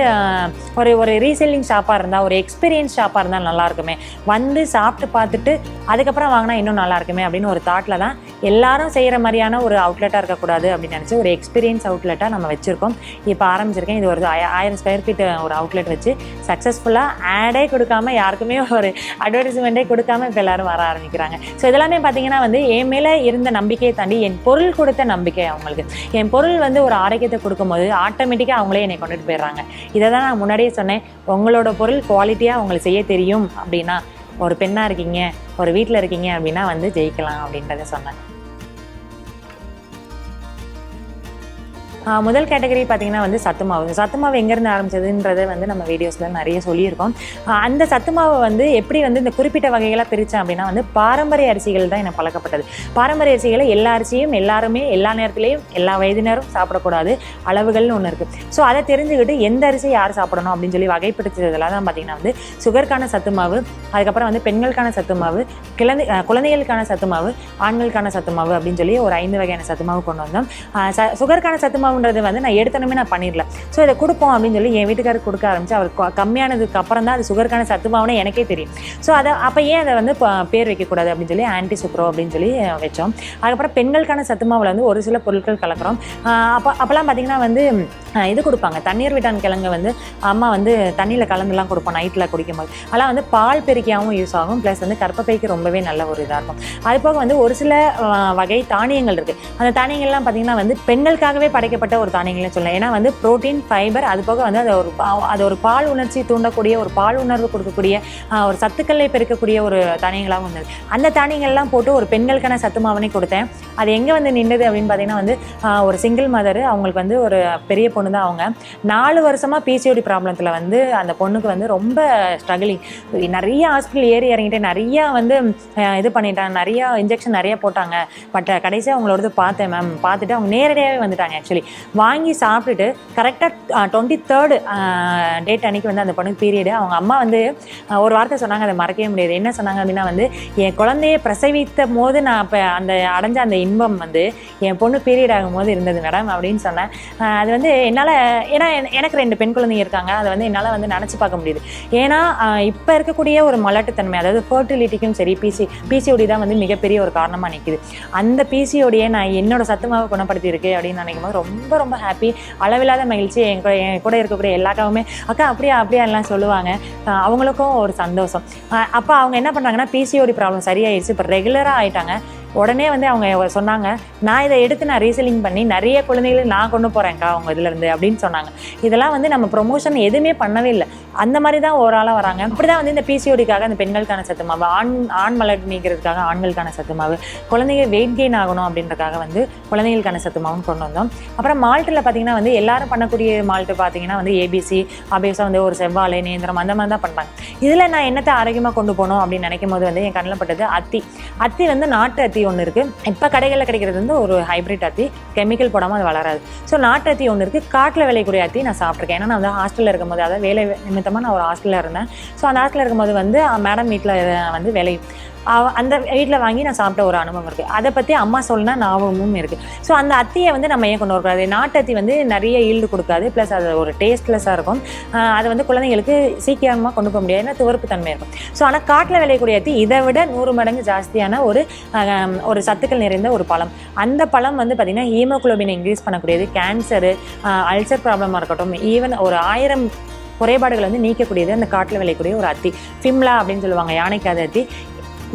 ஒரு ஒரு ரீசெல்லிங் ஷாப்பாக இருந்தால் ஒரு எக்ஸ்பீரியன்ஸ் ஷாப்பாக இருந்தால் நல்லா இருக்குமே. வந்து சாப்பிட்டு பார்த்துட்டு அதுக்கப்புறம் வாங்கினா இன்னும் நல்லாயிருக்குமே அப்படின்னு ஒரு தாட்டில் தான் எல்லாரும் செய்கிற மாதிரியான ஒரு அவுட்லெட்டாக இருக்கக்கூடாது அப்படின்னு நினச்சி ஒரு எக்ஸ்பீரியன்ஸ் அவுட்லெட்டாக நம்ம வச்சுருக்கோம். இப்போ ஆரம்பிச்சிருக்கேன். இது ஒரு ஆய- ஆயிரம் ஸ்கொயர் ஃபீட் ஒரு அவுட்லெட் வச்சு சக்ஸஸ்ஃபுல்லாக ஆடே கொடுக்காம யாருக்குமே ஒரு அட்வர்டைஸ்மெண்ட்டே கொடுக்காம இப்போ எல்லாரும் வர ஆரம்பிக்கிறாங்க. ஸோ இதெல்லாமே பார்த்தீங்கன்னா வந்து என் மேலே இருந்த நம்பிக்கையை தாண்டி என் பொருள் கொடுத்த நம்பிக்கை அவங்களுக்கு. என் பொருள் வந்து ஒரு ஆரோக்கியத்தை கொடுக்கும்போது ஆட்டோமேட்டிக்காக அவங்களே என்னை கொண்டுட்டு போயிடுறாங்க. இதை தான் நான் முன்னாடியே சொன்னேன். உங்களோட பொருள் குவாலிட்டியாக அவங்களுக்கு செய்ய தெரியும் அப்படின்னா ஒரு பெண்ணாக இருக்கீங்க ஒரு வீட்டில் இருக்கீங்க அப்படின்னா வந்து ஜெயிக்கலாம் அப்படின்றத சொன்னேன். முதல் கேட்டகரி பார்த்தீங்கன்னா வந்து சத்துமாவு. சத்துமாவு எங்கேருந்து ஆரம்பிச்சதுன்றதை வந்து நம்ம வீடியோஸில் நிறைய சொல்லியிருக்கோம். அந்த சத்துமாவை வந்து எப்படி வந்து இந்த குறிப்பிட்ட வகைகளாக பிரித்தேன் அப்படின்னா வந்து பாரம்பரிய அரிசிகள் தான் எனக்கு பழக்கப்பட்டது. பாரம்பரிய அரிசிகளை எல்லா அரிசியும் எல்லாருமே எல்லா நேரத்துலையும் எல்லா வயதினரும் சாப்பிடக்கூடாது அளவுகள்னு ஒன்று இருக்குது ஸோ அதை தெரிஞ்சுக்கிட்டு எந்த அரிசி யார் சாப்பிடணும் அப்படின்னு சொல்லி வகைப்படுத்துறதுல தான் பார்த்தீங்கன்னா வந்து சுகருக்கான சத்துமாவு அதுக்கப்புறம் வந்து பெண்களுக்கான சத்துமாவு குழந்தை குழந்தைகளுக்கான சத்துமாவு ஆண்களுக்கான சத்துமாவு அப்படின்னு சொல்லி ஒரு ஐந்து வகையான சத்துமாவு கொண்டு வந்தோம். ச- சுகருக்கான சத்துமாவு மாவுன்றது வந்து நான் எடுத்தனமே நான் பண்ணிடல. ஸோ இதை கொடுப்போம் அப்படின்னு சொல்லி என் வீட்டுக்காரருக்கு கொடுக்க ஆரம்பிச்சு அவர் கம்மியானதுக்கு அப்புறம் தான் அது சுகருக்கான சத்துமாவனே எனக்கே தெரியும். ஸோ அதை அப்போ ஏன் அதை வந்து பேர் வைக்கக்கூடாது அப்படின்னு சொல்லி ஆன்டி சுக்ரோ அப்படின்னு சொல்லி வச்சோம். அதுக்கப்புறம் பெண்களுக்கான சத்து மாவில் வந்து ஒரு சில பொருட்கள் கலக்கிறோம். அப்போ அப்போல்லாம் பார்த்தீங்கன்னா வந்து இது கொடுப்பாங்க. தண்ணீர் விட்டான் கிழங்கு வந்து அம்மா வந்து தண்ணியில் கலந்துலாம் கொடுப்போம் நைட்டில் குடிக்கும்போது. அதெல்லாம் வந்து பால் பெருக்கியாகவும் யூஸ் ஆகும். ப்ளஸ் வந்து கற்பப்பைக்கு ரொம்பவே நல்ல ஒரு இதாக இருக்கும். அது போக வந்து ஒரு சில வகை தானியங்கள் இருக்குது அந்த தானியங்கள்லாம் பார்த்தீங்கன்னா வந்து பெண்களுக்காகவே படைக்கப்பட்ட ஒரு தானியங்கள்னு சொல்லலாம். ஏன்னா வந்து புரோட்டீன் ஃபைபர் அது போக வந்து அது ஒரு பா- அது ஒரு பால் உணர்ச்சி தூண்டக்கூடிய ஒரு பால் உணர்வு கொடுக்கக்கூடிய ஒரு சத்துக்களை பெருக்கக்கூடிய ஒரு தானியங்களாகவும் இருந்தது. அந்த தானியங்கள்லாம் போட்டு ஒரு பெண்களுக்கான சத்து மாவனே கொடுத்தேன். அது எங்கே வந்து நின்றுது அப்படின்னு பார்த்தீங்கன்னா வந்து ஒரு சிங்கிள் மதர் அவங்களுக்கு வந்து ஒரு பெரிய பொண்ணு தான் அவங்க. நாலு வருஷமாக பிசிஓடி ப்ராப்ளத்தில் வந்து அந்த பொண்ணுக்கு வந்து ரொம்ப ஸ்ட்ரகிளிங் நிறைய ஹாஸ்பிட்டல் ஏறி இறங்கிட்டு நிறைய வந்து இது பண்ணிட்டாங்க. நிறைய இன்ஜெக்ஷன் நிறைய போட்டாங்க. பட் கடைசியாக அவங்களோடது பார்த்தேன் மேம் பார்த்துட்டு அவங்க நேரடியாகவே வந்துட்டாங்க ஆக்சுவலி வாங்கி சாப்பிட்டுட்டு கரெக்டாக டுவெண்ட்டி தேர்டு டேட் அன்னைக்கு வந்து அந்த பொண்ணுக்கு பீரியடு அவங்க அம்மா வந்து ஒரு வார்த்தை சொன்னாங்க அதை மறக்கவே முடியாது. என்ன சொன்னாங்க அப்படின்னா வந்து என் குழந்தைய பிரசவித்த போது நான் இப்போ அந்த அடைஞ்ச அந்த இன்பம் வந்து என் பொண்ணு பீரியட் ஆகும்போது இருந்தது மேடம் அப்படின்னு சொன்னேன். அது வந்து என்னால் ஏன்னா எனக்கு ரெண்டு பெண் குழந்தைங்க இருக்காங்க. அதை வந்து என்னால் வந்து நினச்சி பார்க்க முடியுது. ஏன்னா இப்போ இருக்கக்கூடிய ஒரு மலட்டுத்தன்மை அதாவது ஃபர்டிலிட்டிக்கும் சரி பிசி பிசிஓடி தான் வந்து மிகப்பெரிய ஒரு காரணமாக நிற்கிது அந்த பிசிஓடியை நான் என்னோட சத்துமாவை குணப்படுத்தியிருக்கு அப்படின்னு நினைக்கும் போது ரொம்ப ரொம்ப ரொம்ப ஹாப்பி அளவில்லாத மகிழ்ச்சி. என் கூட என் கூட இருக்கக்கூடிய எல்லாக்காவுமே அக்கா அப்படியா அப்படியா எல்லாம் சொல்லுவாங்க. அவங்களுக்கும் ஒரு சந்தோஷம். அப்போ அவங்க என்ன பண்ணாங்கன்னா பிசிஓடி ப்ராப்ளம் சரியாயிடுச்சு இப்போ ரெகுலராக ஆயிட்டாங்க. உடனே வந்து அவங்க சொன்னாங்க நான் இதை எடுத்து நான் ரீசெல்லிங் பண்ணி நிறைய குழந்தைகளுக்கு நான் கொண்டு போகிறேன்க்கா அவங்க இதுலேருந்து அப்படின்னு சொன்னாங்க. இதெல்லாம் வந்து நம்ம ப்ரொமோஷன் எதுவுமே பண்ணவே இல்லை. அந்த மாதிரி தான் ஒரு ஆளாக வராங்க. அப்படி தான் வந்து இந்த பிசிஓடிக்காக அந்த பெண்களுக்கான சத்து மாவு ஆண் ஆண் மலர் நீக்கிறதுக்காக ஆண்களுக்கான சத்து மாவு குழந்தைங்க வெயிட் கெயின் ஆகணும் அப்படின்றக்காக வந்து குழந்தைகளுக்கான சத்து மாவுன்னு கொண்டு வந்தோம். அப்புறம் மால்ட்டில் பார்த்தீங்கன்னா வந்து எல்லாரும் பண்ணக்கூடிய மால்ட்டு பார்த்தீங்கன்னா வந்து ஏபிசி அபேஸாக வந்து ஒரு செவ்வாழை நேந்திரம் அந்த மாதிரி தான் பண்ணுறாங்க இதில் நான் என்னத்தை ஆரோக்கியமாக கொண்டு போகணும் அப்படின்னு நினைக்கும் போது வந்து என் கண்ணில் பட்டது அத்தி. அத்தி வந்து நாட்டு அத்தி. ஒன்று இருக்குது இப்போ கடைகளில் கிடைக்கிறது வந்து ஒரு ஹைப்ரிட் அத்தி கெமிக்கல் போடாமல் அது வளராது. ஸோ நாட்டு அத்தி ஒன்று இருக்குது காட்டில் விளையக்கூடிய அத்தி நான் சாப்பிட்ருக்கேன் ஏன்னா நான் வந்து ஹாஸ்டலில் இருக்கும்போது அதாவது வேலை நிமித்தமாக நான் ஒரு ஹாஸ்டலில் இருந்தேன். ஸோ அந்த ஹாஸ்டலில் இருக்கும்போது வந்து மேடம் வீட்டில் வந்து விளையும் அந்த வீட்டில் வாங்கி நான் சாப்பிட்ட ஒரு அனுபவம் இருக்குது அதை பற்றி அம்மா சொல்லினா ஞாபகமும் இருக்குது ஸோ அந்த அத்தியை வந்து நம்ம ஏன் கொண்டு வரக்கூடாது? நாட்டு அத்தி வந்து நிறைய ஈல்டு கொடுக்காது. ப்ளஸ் அது ஒரு டேஸ்ட்லெஸ்ஸாக இருக்கும். அது வந்து குழந்தைங்களுக்கு சீக்கிரமாக கொண்டு போக முடியாது. ஏன்னா துவர்ப்பு தன்மை இருக்கும். ஸோ ஆனால் காட்டில் விளையக்கூடிய அத்தி இதை விட நூறு மடங்கு ஜாஸ்தியான ஒரு ஒரு சத்துக்கள் நிறைந்த ஒரு பழம். அந்த பழம் வந்து பார்த்திங்கன்னா ஹீமோகுளோபினை இன்க்ரீஸ் பண்ணக்கூடியது. கேன்சரு அல்சர் ப்ராப்ளமாக இருக்கட்டும். ஈவன் ஒரு ஆயிரம் குறைபாடுகள் வந்து நீக்கக்கூடியது அந்த காட்டில் விளையக்கூடிய ஒரு அத்தி. ஃபிம்லா அப்படின்னு சொல்லுவாங்க யானைக்காத அத்தி.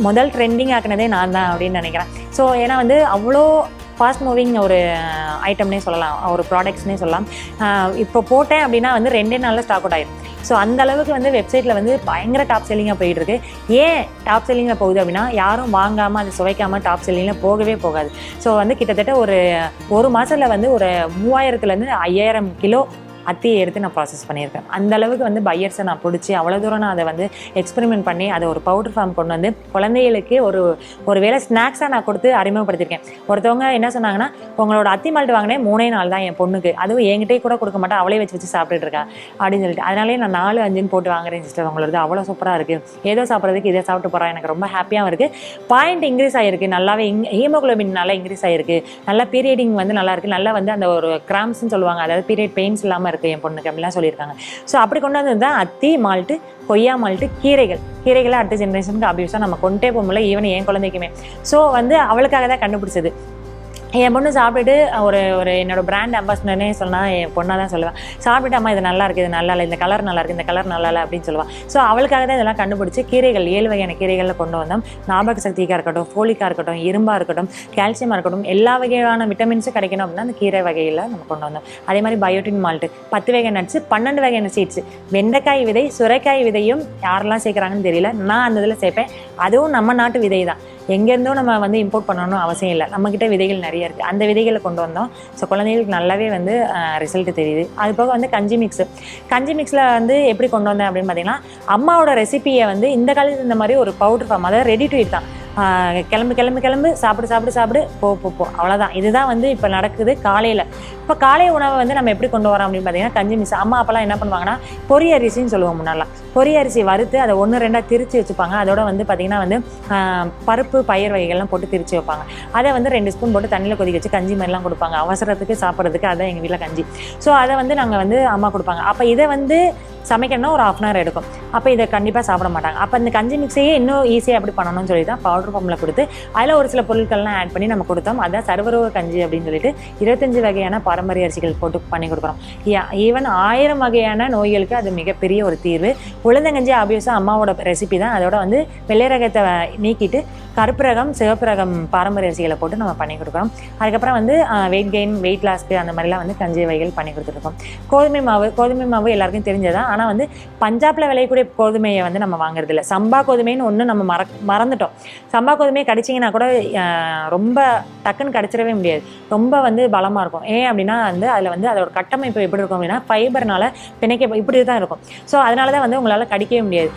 முதல் ட்ரெண்டிங் ஆக்குனதே நான் தான் அப்படின்னு நினைக்கிறேன். ஸோ ஏன்னா வந்து அவ்வளோ ஃபாஸ்ட் மூவிங் ஒரு uh, ஐட்டம்னே சொல்லலாம். ஒரு ப்ராடக்ட்ஸ்னே சொல்லலாம். இப்போ போட்டேன் அப்படின்னா வந்து ரெண்டே நாளில் ஸ்டாக் அவுட் ஆயிடும் ஸோ அந்த அளவுக்கு வந்து வெப்சைட்டில் வந்து பயங்கர டாப் செல்லிங்காக போயிட்டு இருக்கு ஏன் டாப் செல்லிங்கில் போகுது அப்படின்னா யாரும் வாங்காமல் அது சுவைக்காமல் டாப் செல்லிங்கில் போகவே போகாது. ஸோ வந்து கிட்டத்தட்ட ஒரு ஒரு மாதத்தில் வந்து ஒரு மூவாயிரத்துலேருந்து ஐயாயிரம் கிலோ அத்தியை எடுத்து நான் ப்ராசஸ் பண்ணியிருக்கேன். அந்த அளவுக்கு வந்து பையர்ஸை நான் பிடிச்சி அவ்வளோ தூரம் நான் அதை வந்து எக்ஸ்பெரிமெண்ட் பண்ணி அதை ஒரு பவுடர் ஃபார்ம் கொண்டு வந்து குழந்தைகளுக்கு ஒரு ஒரு வேளை ஸ்நாக்ஸாக நான் கொடுத்து அறிமுகப்படுத்தியிருக்கேன். ஒருத்தவங்க என்ன சொன்னாங்கன்னா உங்களோட அத்தி மால்ட்டு வாங்கினேன் மூணே நாள் தான் என் பொண்ணுக்கு. அதுவும் என்கிட்டே கூட கொடுக்க மாட்டேன் அவளே வச்சு வச்சு சாப்பிட்டுட்டு இருக்கா. அப்படின்னு சொல்லிட்டு. அதனாலே நான் நாலு அஞ்சுன்னு போட்டு வாங்குறேன் சிஸ்டர் உங்களோட அவ்வளோ சூப்பராக இருக்குது ஏதோ சாப்பிட்றதுக்கு இதை சாப்பிட்டு போகிறேன் எனக்கு ரொம்ப ஹாப்பியாகவும் இருக்குது பாயிண்ட் இன்க்ரீஸ் ஆகிருக்கு நல்லாவே இங் ஹீமோகுளோபின் நல்லா இன்க்ரீஸ் ஆகிருக்கு நல்லா பீரியடிங் வந்து நல்லா இருக்குது நல்லா வந்து அந்த ஒரு கிராம்ஸ்னு சொல்லுவாங்க. அதாவது பீரியட் பெயின்ஸ் இல்லாமல் இருக்குது என் பொண்ணுக்கு அப்படிலாம் சொல்லியிருக்காங்க. ஸோ அப்படி கொண்டு வந்தது தான் அத்தி மால்ட்டு கொய்யா மால்ட்டு கீரைகள். கீரைகளை அடுத்த ஜென்ரேஷனுக்கு அபியூஸாக நம்ம கொண்டே போக முடியல ஈவன் என் குழந்தைக்குமே. ஸோ வந்து அவளுக்காக தான் கண்டுபிடிச்சது. என் பொண்ணு சாப்பிட்டுட்டு ஒரு ஒரு என்னோட பிராண்ட் அம்பாசிடர்னே சொன்னால் என் பொண்ணாக தான் சொல்லுவேன் சாப்பிட்டு அம்மா இது நல்லா இருக்குது இது நல்லா இல்லை இந்த கலர் நல்லா இருக்குது இந்த கலர் நல்லா இல்லை அப்படின்னு சொல்லுவாள் ஸோ அவளுக்காக தான் இதெல்லாம் கண்டுபிடிச்சி கீரைகள் ஏழு வகையான கீரைகளில் கொண்டு வந்தோம். ஞாபக சக்திக்காக இருக்கட்டும் ஃபோலிக்காக இருக்கட்டும் இரும்பாக இருக்கட்டும் கால்சியமாக இருக்கட்டும் எல்லா வகையான விட்டமின்ஸும் கிடைக்கணும் அப்படின்னா அந்த கீரை வகையில் நம்ம கொண்டு வந்தோம். அதே மாதிரி பயோட்டின் மால்ட்டு பத்து வகை நட்ஸு பன்னெண்டு வகையான சீட்ஸ் வெண்டைக்காய் விதை சுரைக்காய் விதையும் யாரெல்லாம் சேர்க்குறாங்கன்னு தெரியல நான் அந்த இதில் சேர்ப்பேன். அதுவும் நம்ம நாட்டு விதை தான் எங்கேருந்தோ நம்ம வந்து இம்போர்ட் பண்ணணும்னு அவசியம் இல்லை. நம்மக்கிட்ட விதைகள் நிறைய இருக்குது அந்த விதைகளை கொண்டு வந்தோம். ஸோ குழந்தைகளுக்கு நல்லாவே வந்து ரிசல்ட் தெரியுது. அது போக வந்து கஞ்சி மிக்ஸு கஞ்சி மிக்ஸில் வந்து எப்படி கொண்டு வந்தேன் அப்படின்னு பார்த்தீங்கன்னா அம்மாவோட ரெசிபியை வந்து இந்த காலத்தில் இந்த மாதிரி ஒரு பவுடர் ஃபார்ம் அதாவது ரெடி டு இட் தான். கிளம்பு கிளம்பு கிளம்பு சாப்பிடு சாப்பிடு சாப்பிடு போ போ போ. அவ்வளோதான் இதுதான் வந்து இப்போ நடக்குது காலையில். இப்போ காலை உணவை வந்து நம்ம எப்படி கொண்டு வரோம் அப்படின்னு பார்த்தீங்கன்னா கஞ்சி மிஸ் அம்மா அப்போல்லாம் என்ன பண்ணுவாங்கன்னா பொரி அரிசின்னு சொல்லுவோம் முன்னாலாம் பொரிய அரிசி வறுத்து அதை ஒன்று ரெண்டாக திரித்து வச்சுப்பாங்க. அதோட வந்து பார்த்திங்கன்னா வந்து பருப்பு பயிர் வகைகள்லாம் போட்டு திரிச்சு வைப்பாங்க. அதை வந்து ரெண்டு ஸ்பூன் போட்டு தண்ணியில் கொதிக்க வச்சு கஞ்சி மாதிரிலாம் கொடுப்பாங்க. அவசரத்துக்கு சாப்பிட்றதுக்கு அதான் எங்கள் வீட்டில் கஞ்சி. ஸோ அதை வந்து நாங்கள் வந்து அம்மா கொடுப்பாங்க. அப்போ இதை வந்து சமைக்கணும்னா ஒரு ஆஃப் அன் ஹவர் எடுக்கும். அப்போ இதை கண்டிப்பாக சாப்பிட மாட்டாங்க. அப்போ இந்த கஞ்சி மிக்ஸையே இன்னும் ஈஸியாக எப்படி பண்ணணும்னு சொல்லி தான் பவுடர் ஃபார்மில் கொடுத்து அதில் ஒரு சில பொருட்கள்லாம் ஆட் பண்ணி நம்ம கொடுத்தோம். அதான் சர்வரோக கஞ்சி அப்படின்னு சொல்லிட்டு இருபத்தஞ்சு வகையான பாரம்பரிய அரிசிகள் போட்டு பண்ணி கொடுக்குறோம். ஈவன் ஆயிரம் வகையான நோய்களுக்கு அது மிகப்பெரிய ஒரு தீர்வு. உளுந்தங்கஞ்சி ஆபியஸாக அம்மாவோட ரெசிபி தான். அதோட வந்து வெள்ளை ரகத்தை நீக்கிட்டு கருப்பு ரகம் சிவப்பு ரகம் பாரம்பரிய அரிசிகளை போட்டு நம்ம பண்ணி கொடுக்குறோம். அதுக்கப்புறம் வந்து வெயிட் கெயின் வெயிட் லாஸ்க்கு அந்த மாதிரிலாம் வந்து கஞ்சி வகைகள் பண்ணி கொடுத்துருக்கோம். கோதுமை மாவு கோதுமை மாவு எல்லாருக்கும் தெரிஞ்சதான் ஆனால் வந்து பஞ்சாப்ல விளையக்கூடிய கோதுமையை வந்து நம்ம வாங்குறது சம்பா கோதுமைன்னு ஒன்று நம்ம மற மறந்துட்டோம். சம்பா கோதுமையை கடிச்சிங்கன்னா கூட ரொம்ப டக்குன்னு கடிச்சிடவே முடியாது. ரொம்ப வந்து பலமாக இருக்கும். ஏன் அப்படின்னா வந்து அதில் வந்து அதோட கட்டமைப்பு எப்படி இருக்கும் அப்படின்னா ஃபைபர்னால பிணைக்க இப்படி தான் இருக்கும். ஸோ அதனால தான் வந்து உங்களால் கடிக்கவே முடியாது.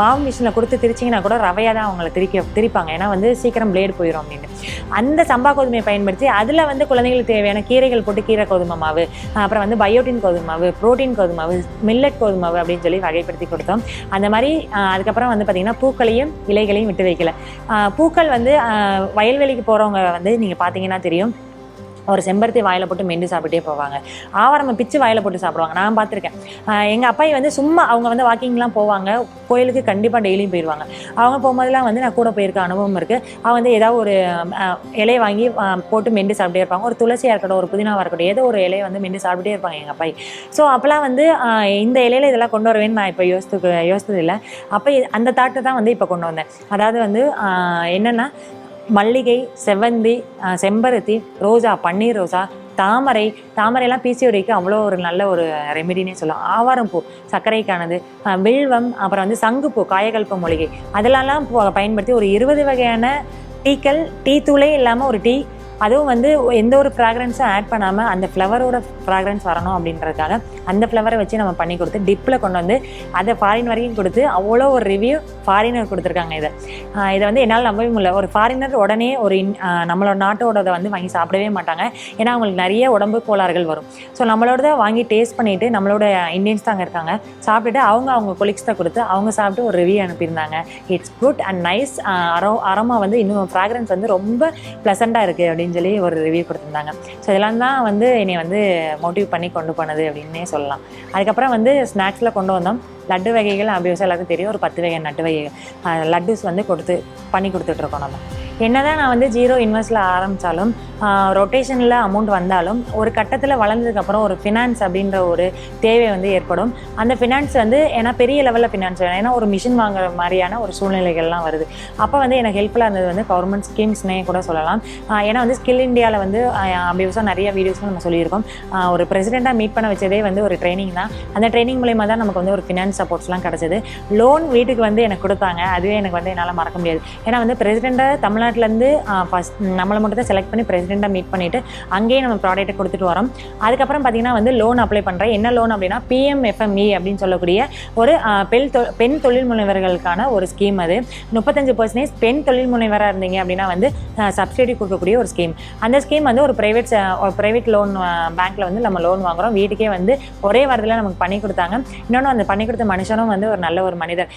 மாவு மிஷினில் கொடுத்து திரிச்சிங்கன்னா கூட ரவையாக தான் அவங்கள திரிக்க திரிப்பாங்க. ஏன்னா வந்து சீக்கிரம் பிளேடு போயிடும் அப்படின்னு. அந்த சம்பா கோதுமையை பயன்படுத்தி அதில் வந்து குழந்தைங்களுக்கு தேவையான கீரைகள் போட்டு கீரை கோதுமை மாவு அப்புறம் வந்து பயோட்டின் கோதுமை மாவு புரோட்டீன் கோதுமை மாவு மில்லட் கோதுமை மாவு அப்படின்னு சொல்லி வகைப்படுத்தி கொடுத்தோம். அந்த மாதிரி அதுக்கப்புறம் வந்து பார்த்திங்கன்னா பூக்களையும் இலைகளையும் விட்டு வைக்கல. பூக்கள் வந்து ஆஹ், வயல்வெளிக்கு போகிறவங்க வந்து நீங்கள் பார்த்தீங்கன்னா தெரியும். ஒரு செம்பருத்தி வாயில் போட்டு மென்று சாப்பிட்டே போவாங்க. ஆவாரம் பிச்சு வாயில போட்டு சாப்பிடுவாங்க. நான் பார்த்துருக்கேன். எங்கள் அப்பாயி வந்து சும்மா அவங்க வந்து வாக்கிங்லாம் போவாங்க. கோயிலுக்கு கண்டிப்பாக டெய்லியும் போயிடுவாங்க அவங்க போகும்போதெல்லாம் வந்து நான் கூட போயிருக்க அனுபவம் இருக்குது அவங்க வந்து ஏதாவது ஒரு இலையை வாங்கி போட்டு மெண்டு சாப்பிட்டே இருப்பாங்க. ஒரு துளசியாக இருக்கட்டும் ஒரு புதினாவாக இருக்கட்டும் ஏதோ ஒரு இலையை வந்து மென்று சாப்பிட்டே இருப்பாங்க எங்கள் அப்பாயி. ஸோ அப்போலாம் வந்து இந்த இலையில இதெல்லாம் கொண்டு வருவேன்னு நான் இப்போ யோசித்து யோசித்தது இல்லை அப்போ அந்த தாட்டை தான் வந்து இப்போ கொண்டு வந்தேன். அதாவது வந்து என்னென்னா மல்லிகை செவ்வந்தி செம்பருத்தி ரோஜா பன்னீர் ரோஜா தாமரை. தாமரைலாம் பிசிஓடிக்கு அவ்வளோ ஒரு நல்ல ஒரு ரெமிடினே சொல்லலாம் ஆவாரம்பூ சர்க்கரைக்கானது வில்வம் அப்புறம் வந்து சங்குப்பூ காயகல்ப மூலிகை. அதெல்லாம் பயன்படுத்தி ஒரு இருபது வகையான டீக்கள் டீ தூளே இல்லாமல் ஒரு டீ அதுவும் வந்து எந்த ஒரு ஃப்ராக்ரன்ஸும் ஆட் பண்ணாமல் அந்த ஃப்ளவரோட ஃப்ராக்ரன்ஸ் வரணும் அப்படின்றதுக்காக அந்த ஃப்ளவரை வச்சு நம்ம பண்ணி கொடுத்து டிப்பில் கொண்டு வந்து அதை ஃபாரின் வரைக்கும் கொடுத்து அவ்வளோ ஒரு ரிவ்யூ ஃபாரினர் கொடுத்துருக்காங்க இதை. இதை வந்து என்னால் நம்பவே முடியல. ஒரு ஃபாரினர் உடனே ஒரு இன் நம்மளோட நாட்டோடதை வந்து வாங்கி சாப்பிடவே மாட்டாங்க. ஏன்னா அவங்களுக்கு நிறைய உடம்பு கோளாறுகள் வரும். ஸோ நம்மளோட வாங்கி டேஸ்ட் பண்ணிவிட்டு நம்மளோட இந்தியன்ஸ் தாங்க இருக்காங்க. சாப்பிட்டுட்டு அவங்க அவங்க கொலிக்ஸ் தான் கொடுத்து அவங்க சாப்பிட்டு ஒரு ரிவ்யூ அனுப்பியிருந்தாங்க. இட்ஸ் குட் அண்ட் நைஸ் அரோ அரோமா வந்து இன்னும் ஃப்ராக்ரன்ஸ் வந்து ரொம்ப ப்ளசண்ட்டாக இருக்குது அப்படின்னு அப்படின்னு சொல்லி ஒரு ரிவ்யூ கொடுத்துருந்தாங்க. ஸோ இதெல்லாம் தான் வந்து என்னை வந்து மோட்டிவ் பண்ணி கொண்டு போனது அப்படின்னே சொல்லலாம். அதுக்கப்புறம் வந்து ஸ்நாக்ஸில் கொண்டு வந்தோம். லட்டு வகைகள் அப்படியே எல்லாருக்கும் தெரியும். ஒரு பத்து வகை நட்டு வகைகள் லட்டுஸ் வந்து கொடுத்து பண்ணி கொடுத்துட்ருக்கோம் நம்ம. என்னதான் நான் வந்து ஜீரோ இன்வெஸ்ட்டில் ஆரம்பித்தாலும் ரொட்டேஷனில் அமௌண்ட் வந்தாலும் ஒரு கட்டத்தில் வளர்ந்ததுக்கப்புறம் ஒரு ஃபினான்ஸ் அப்படின்ற ஒரு தேவை வந்து ஏற்படும். அந்த ஃபினான்ஸ் வந்து ஏன்னா பெரிய லெவலில் ஃபினான்ஸ் வேணும். ஏன்னா ஒரு மிஷின் வாங்குற மாதிரியான ஒரு சூழ்நிலைகள்லாம் வருது. அப்போ வந்து எனக்கு ஹெல்ப்ஃபுல்லாக இருந்தது வந்து கவர்மெண்ட் ஸ்கீம்ஸ்னே கூட சொல்லலாம். ஏன்னா வந்து ஸ்கில் இந்தியாவில் வந்து அபியூஸாக நிறைய வீடியோஸும் நம்ம சொல்லியிருக்கோம். ஒரு பிரசிடெண்ட்டாக மீட் பண்ண வச்சதே வந்து ஒரு ட்ரைனிங் தான். அந்த ட்ரைனிங் மூலயமா தான் நமக்கு வந்து ஒரு ஃபினான்ஸ் சப்போர்ட்ஸ்லாம் கிடச்சிது. லோன் வீட்டுக்கு வந்து எனக்கு கொடுத்தாங்க. அதுவே எனக்கு வந்து என்னால் மறக்க முடியாது. ஏன்னா வந்து பிரசிடெண்ட்டை தமிழ்நாட்டிலேருந்து ஃபஸ்ட் நம்மளை மட்டும் தான் செலக்ட் பண்ணி பிரசிடெண்ட்டாக மீட் பண்ணிவிட்டு அங்கேயே நம்ம ப்ராடக்ட்டை கொடுத்துட்டு வரோம். அதுக்கப்புறம் பார்த்தீங்கன்னா வந்து லோன் அப்ளை பண்ணுறேன் என்ன லோன் அப்படின்னா பிஎம்எஃப்எம்இ அப்படின்னு சொல்லக்கூடிய ஒரு பெண் தொ பெண் தொழில் முனைவர்களுக்கான ஒரு ஸ்கீம் அது. முப்பத்தஞ்சு பர்சன்டேஜ் பெண் தொழில் முனைவராக இருந்தீங்க அப்படின்னா வந்து சப்சிடி கொடுக்கக்கூடிய ஒரு ஸ்கீம் அந்த ஸ்கீம் வந்து ஒரு ப்ரைவேட் ஒரு ப்ரைவேட் லோன் பேங்க்கில் வந்து நம்ம லோன் வாங்குறோம். வீட்டுக்கே வந்து ஒரே வாரத்தில் நமக்கு பண்ணி கொடுத்தாங்க. இன்னொன்று அந்த பண்ணி கொடுத்த மனுஷனும் வந்து ஒரு நல்ல ஒரு மனிதர்.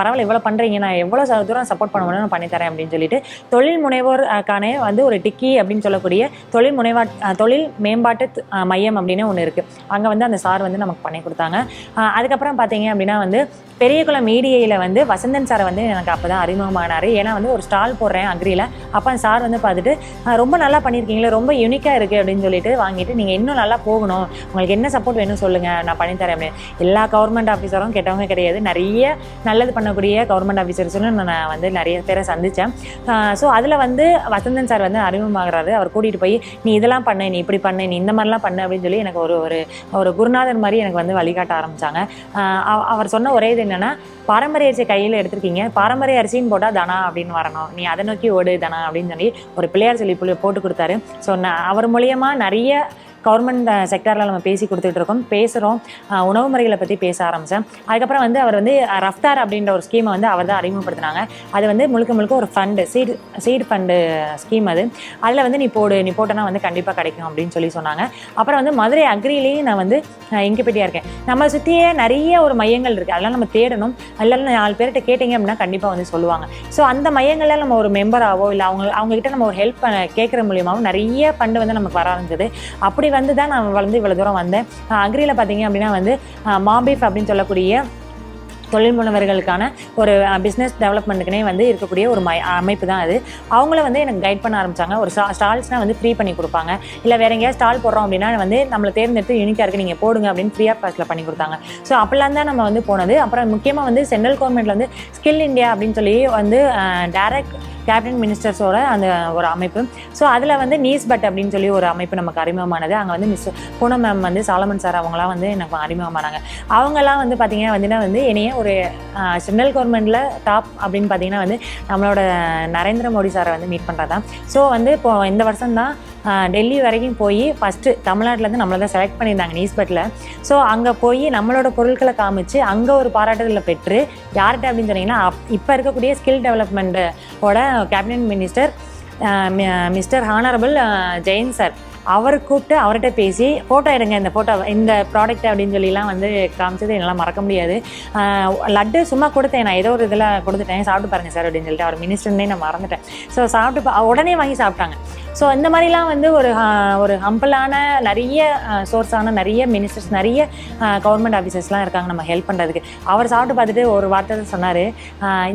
பரவாயில்ல இவ்வளோ பண்ணுறீங்க நான் எவ்வளோ தூரம் சப்போர்ட் பண்ண முடியும் நான் பண்ணித்தரேன் அப்படின்னு சொல்லிட்டு தொழில் முனைவோருக்கான வந்து ஒரு டிக்கி அப்படின்னு சொல்லக்கூடிய தொழில் முனைவா தொழில் மேம்பாட்டு மையம் அப்படின்னு ஒன்று இருக்குது அங்கே வந்து அந்த சார் வந்து நமக்கு பண்ணி கொடுத்தாங்க. அதுக்கப்புறம் பார்த்தீங்க அப்படின்னா வந்து பெரியகுளம் மீடியையில் வந்து வசந்தன் சாரை வந்து எனக்கு அப்போ தான் அறிமுகமானார். ஏன்னா வந்து ஒரு ஸ்டால் போடுறேன் அக்ரியில் அப்போ அந்த சார் வந்து பார்த்துட்டு ரொம்ப நல்லா பண்ணியிருக்கீங்களே ரொம்ப யூனிக்காக இருக்குது அப்படின்னு சொல்லிட்டு வாங்கிட்டு நீங்கள் இன்னும் நல்லா போகணும். உங்களுக்கு என்ன சப்போர்ட் வேணும் சொல்லுங்கள் நான் பண்ணித்தரேன் அப்படின்னு. எல்லா கவர்மெண்ட் ஆஃபீஸரும் கெட்டவங்க கிடையாது. நிறைய நல்லது பண்ணக்கூடிய கவர்மெண்ட் ஆஃபீஸர்ஸ்னு நான் வந்து நிறைய பேரை சந்தித்தேன் ஸோ அதில் வந்து வசந்தன் சார் வந்து அறிமுகமாகறாரு. அவர் கூட்டிகிட்டு போய் நீ இதெல்லாம் பண்ணு நீ இப்படி பண்ணு நீ இந்த மாதிரிலாம் பண்ணு அப்படின்னு சொல்லி எனக்கு ஒரு ஒரு ஒரு குருநாதர் மாதிரி எனக்கு வந்து வழிகாட்ட ஆரம்பித்தாங்க அவர் சொன்ன ஒரே இது என்னென்னா பாரம்பரிய அரிசி கையில் எடுத்திருக்கீங்க பாரம்பரிய அரிசின்னு போட்டால் தனா அப்படின்னு வரணும். நீ அதை நோக்கி ஓடு தனா அப்படின்னு சொல்லி ஒரு பிள்ளையார் சொல்லி போட்டு கொடுத்தாரு. ஸோ நான் அவர் மூலியமா நிறைய கவர்மெண்ட் செக்டரில் uh, நம்ம பேசி கொடுத்துட்டு இருக்கோம். பேசுகிறோம் உணவு முறைகளை பற்றி பேச ஆரம்பித்தேன் அதுக்கப்புறம் வந்து அவர் வந்து ரஃப்தார் அப்படின்ற ஒரு ஸ்கீமை வந்து அவர் தான் அறிமுகப்படுத்தினாங்க. அது வந்து முழுக்க முழுக்க ஒரு fund chit chit fund scheme அது. அதில் வந்து நீ போடு நீ போட்டனா வந்து கண்டிப்பாக கிடைக்கும் அப்படின்னு சொல்லி சொன்னாங்க. அப்புறம் வந்து மதுரை அக்ரிலேயும் நான் வந்து இன்கிபெட்டியாக இருக்கேன். நம்ம சுற்றியே நிறைய ஒரு மையங்கள் இருக்குது அதெல்லாம் நம்ம தேடணும். அதில் நாலு பேர்கிட்ட கேட்டிங்க அப்படின்னா கண்டிப்பாக வந்து சொல்லுவாங்க. ஸோ அந்த மையங்களில் நம்ம ஒரு மெம்பராகவோ இல்லை அவங்க அவங்ககிட்ட நம்ம ஒரு ஹெல்ப் கேட்குற மூலியமாகவும் நிறைய ஃபண்டு வந்து நமக்கு வர ஆரம்பிச்சது. அப்படி வந்து தான் நான் வளர்ந்து இவ்வளோ தூரம் வந்தேன். அக்ரியில் பார்த்தீங்க அப்படின்னா வந்து மாபிஃப் அப்படின்னு சொல்லக்கூடிய தொழில் முனைவர்களுக்கான ஒரு பிஸ்னஸ் டெவலப்மெண்ட்டுக்குனே வந்து இருக்கக்கூடிய ஒரு மை அமைப்பு தான் அது. அவங்கள வந்து எனக்கு கைட் பண்ண ஆரம்பித்தாங்க ஒரு ஸ்டால்ஸ்னால் வந்து ஃப்ரீ பண்ணி கொடுப்பாங்க. இல்லை வேற எங்கேயாவது ஸ்டால் போடுறோம் அப்படின்னா வந்து நம்மளை தேர்ந்தெடுத்து யூனிக்காக இருக்குது நீங்கள் போடுங்க அப்படின்னு ஃப்ரீ ஆஃப் காஸ்ட்டில் பண்ணி கொடுத்தாங்க. ஸோ அப்போல்லாம் தான் நம்ம வந்து போனது. அப்புறம் முக்கியமாக வந்து சென்ட்ரல் கவர்மெண்ட்ல வந்து ஸ்கில் இந்தியா அப்படின்னு சொல்லி வந்து டேரக்ட் கேபினட் மினிஸ்டர்ஸோட அந்த ஒரு அமைப்பு. ஸோ அதில் வந்து நீஸ் பட் அப்படின்னு சொல்லி ஒரு அமைப்பு நமக்கு அறிமுகமானது. அங்கே வந்து மிஸ் பூனம் மேம் வந்து சாலமன் சார் அவங்களாம் வந்து எனக்கு அறிமுகமானாங்க. அவங்கெல்லாம் வந்து பார்த்தீங்கன்னா வந்துன்னா வந்து என்னைய ஒரு சென்ட்ரல் கவர்மெண்ட்டில் டாப் அப்படின்னு பார்த்தீங்கன்னா வந்து நம்மளோட நரேந்திர மோடி சாரை வந்து மீட் பண்ணுறது தான் ஸோ வந்து இப்போ இந்த வருஷம் தான் டெல்லி வரைக்கும் போய் ஃபஸ்ட்டு தமிழ்நாட்டிலேருந்து நம்மளை தான் செலக்ட் பண்ணியிருந்தாங்க நியூஸ்பேட்டில் ஸோ அங்கே போய் நம்மளோட பொருட்களை காமிச்சு அங்கே ஒரு பாராட்டுதலை பெற்று யார்கிட்ட அப்படின்னு சொன்னீங்கன்னா இப்போ இருக்கக்கூடிய skill டெவலப்மெண்ட்டோட cabinet minister mister honourable Jain sir அவர் கூப்பிட்டு அவர்கிட்ட பேசி ஃபோட்டோ எடுங்க இந்த ஃபோட்டோ இந்த ப்ராடக்ட் அப்படின்னு சொல்லிலாம் வந்து காமிச்சது என்னால் மறக்க முடியாது. லட்டு சும்மா கொடுத்தேன் நான் ஏதோ ஒரு இதில் கொடுத்துட்டேன் சாப்பிட்டு பாருங்க சார் அப்படின்னு சொல்லிட்டு அவர் மினிஸ்டர்னே நான் மறந்துட்டேன். ஸோ சாப்பிட்டு உடனே வாங்கி சாப்பிட்டாங்க. ஸோ இந்த மாதிரிலாம் வந்து ஒரு ஒரு ஹம்பிளான நிறைய சோர்ஸான நிறைய மினிஸ்டர்ஸ் நிறைய கவர்மெண்ட் ஆஃபீஸர்ஸ்லாம் இருக்காங்க நம்ம ஹெல்ப் பண்ணுறதுக்கு அவர் சாப்பிட்டு பார்த்துட்டு ஒரு வார்த்தை தான் சொன்னார்.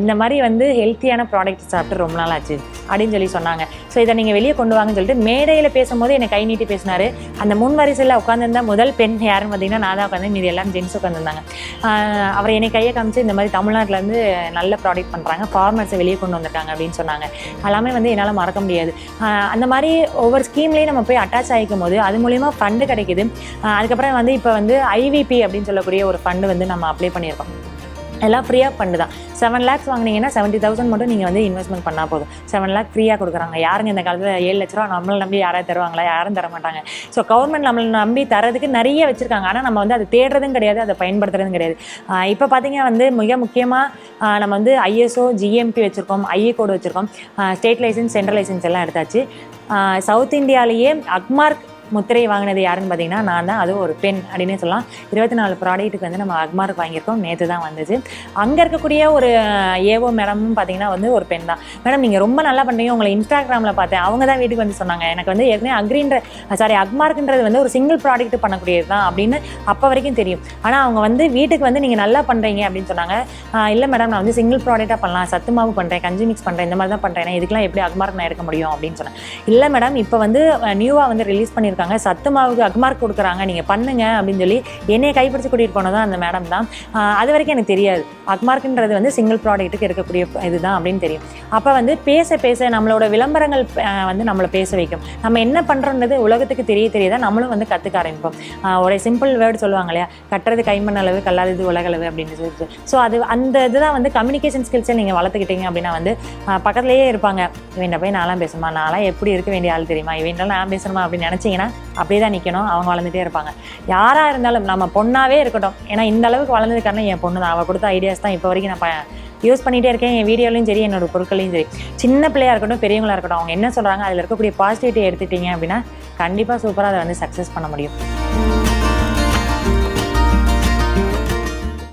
இந்த மாதிரி வந்து ஹெல்த்தியான ப்ராடக்ட் சாப்பிட்டு ரொம்ப நாள் ஆச்சு அப்படின்னு சொல்லி சொன்னாங்க. ஸோ இதை நீங்கள் வெளியே கொண்டு வாங்கன்னு சொல்லிட்டு மேடையில் பேசும்போது என்னை கை நீட்டி பேசினாரு. அந்த முன் வரிசையில் உட்காந்துருந்த முதல் பெண் யாருன்னு பார்த்தீங்கன்னா நான் தான் உட்காந்து மீதி எல்லாம் ஜென்ஸ் உட்காந்துருந்தாங்க அவர் என்னை கையை காமிச்சு இந்த மாதிரி தமிழ்நாட்டிலேருந்து நல்ல ப்ராடக்ட் பண்ணுறாங்க ஃபார்மர்ஸை வெளியே கொண்டு வந்திருக்காங்க அப்படின்னு சொன்னாங்க. எல்லாமே வந்து என்னால் மறக்க முடியாது. அந்த மாதிரி ஒவ்வொரு ஸ்கீம்லேயும் நம்ம போய் அட்டாச் ஆகிக்கும் போது அது மூலிமா ஃபண்டு கிடைக்குது. அதுக்கப்புறம் வந்து இப்போ வந்து ஐவிபி அப்படின்னு சொல்லக்கூடிய ஒரு ஃபண்டு வந்து நம்ம அப்ளை பண்ணியிருக்கோம். எல்லாம் ஃப்ரீயாக பண்ணுதான். செவன் லேக்ஸ் வாங்கினீங்கன்னா செவன்ட்டி தௌசண்ட் மட்டும் நீங்கள் வந்து இன்வெஸ்ட்மெண்ட் பண்ணால் போதும். செவன் லேக் ஃப்ரீயாக கொடுக்குறாங்க. யாருங்க இந்த காலத்தில் ஏழு லட்ச ரூபா நம்மளை நம்பி யாராவது தருவாங்களா? யாரும் தர மாட்டாங்க. ஸோ கவர்மெண்ட் நம்மளை நம்பி தரதுக்கு நிறைய வச்சுருக்காங்க. ஆனால் நம்ம வந்து அதை தேடுறதும் கிடையாது அதை பயன்படுத்துறதும் கிடையாது. இப்போ பார்த்தீங்க வந்து மிக முக்கியமாக நம்ம வந்து ஐஎஸ்ஓ ஜிஎம்பி வச்சுருக்கோம் ஐஏ கோடு வச்சுருக்கோம். ஸ்டேட் லைசன்ஸ் சென்ட்ரல் லைசன்ஸ் எல்லாம் எடுத்தாச்சு. சவுத் இந்தியாவிலேயே அக்மார்க் முத்திரை வாங்கினது யாருன்னு பார்த்தீங்கன்னா நான் தான். அதுவும் ஒரு பெண் அப்படின்னே சொல்லலாம். இருபத்தி நாலு ப்ராடக்ட்டுக்கு வந்து நம்ம அக்மார்க் வாங்கியிருக்கோம். நேற்று தான் வந்துச்சு அங்கே இருக்கக்கூடிய ஒரு ஏவோ மேடமும் பார்த்தீங்கன்னா வந்து ஒரு பெண் தான். மேடம் நீங்கள் ரொம்ப நல்லா பண்ணுறீங்க உங்களை இன்ஸ்டாகிராமில் பார்த்தேன். அவங்க தான் வீட்டுக்கு வந்து சொன்னாங்க. எனக்கு வந்து ஏற்கனவே அக்ரின்ற சாரி அக்மார்க்ன்றது வந்து ஒரு சிங்கிள் ப்ராடக்ட் பண்ணக்கூடியது தான் அப்படின்னு அப்போ வரைக்கும் தெரியும். ஆனால் அவங்க வந்து வீட்டுக்கு வந்து நீங்கள் நல்லா பண்ணுறீங்க அப்படின்னு சொன்னாங்க. இல்லை மேடம் நான் வந்து சிங்கிள் ப்ராடக்ட்டாக பண்ணலாம். சத்து மாவு பண்ணுறேன் கஞ்சி மிக்ஸ் பண்ணுறேன் இந்த மாதிரி தான் பண்ணுறேன் இதுக்கெல்லாம் எப்படி அக்மார்க் நான் எடுக்க முடியும் அப்படின்னு சொன்னேன். இல்லை மேடம் இப்போ வந்து நியூவாக வந்து ரிலீஸ் பண்ணியிருக்காங்க. சத்து மாவுக்கு அக்மார்க் கொடுக்குறாங்க. நீங்கள் பண்ணுங்க அப்படின்னு சொல்லி என்னையை கைப்பிடிச்சு கூட்டிகிட்டு போனதும் அந்த மேடம் தான். அது வரைக்கும் எனக்கு தெரியாது. அக்மார்க்ன்றது வந்து சிங்கிள் ப்ராடக்ட்டுக்கு இருக்கக்கூடிய இதுதான் அப்படின்னு தெரியும். அப்போ வந்து பேச பேச நம்மளோட விளம்பரங்கள் வந்து நம்மளை பேச வைக்கும். நம்ம என்ன பண்ணுறோன்றது உலகத்துக்கு தெரிய தெரியதான் நம்மளும் வந்து கற்றுக்க ஆரம்பிப்போம். ஒரே ஒரு சிம்பிள் வேர்டு சொல்லுவாங்க இல்லையா? கட்டுறது கைமண் அளவு கல்லாதது உலகளவு அப்படின்னு சொல்லிட்டு. ஸோ அது அந்த இதுதான் வந்து கம்யூனிகேஷன் ஸ்கில்ஸை நீங்கள் வளர்த்துக்கிட்டீங்க அப்படின்னா வந்து பக்கத்துலேயே இருப்பாங்க. இவன் போய் நான்லாம் பேசுமா நான்லாம் எப்படி இருக்க வேண்டிய ஆள் தெரியுமா? இவன்லாம் நான் பேசணுமா அப்படின்னு நினச்சிங்கன்னா அப்படியே தான் நிற்கணும் அவங்க வளர்ந்துட்டே இருப்பாங்க. யாராக இருந்தாலும் நம்ம பொண்ணாவே இருக்கட்டும். ஏன்னா இந்த அளவுக்கு வளர்ந்தது காரணம் என் பொண்ணு தான். அவள் கொடுத்த ஐடியாஸ் தான் இப்போ வரைக்கும் நான் ப- யூஸ் பண்ணிகிட்டே இருக்கேன். என் வீடியோலையும் சரி என்னோட பொருட்களையும் சரி. சின்ன பிள்ளையா இருக்கட்டும் பெரியவங்களா இருக்கட்டும் அவங்க என்ன சொல்கிறாங்க அதில் இருக்கக்கூடிய பாசிட்டிவிட்டி எடுத்துட்டீங்க அப்படின்னா கண்டிப்பாக சூப்பராக அதை வந்து சக்ஸஸ் பண்ண முடியும்.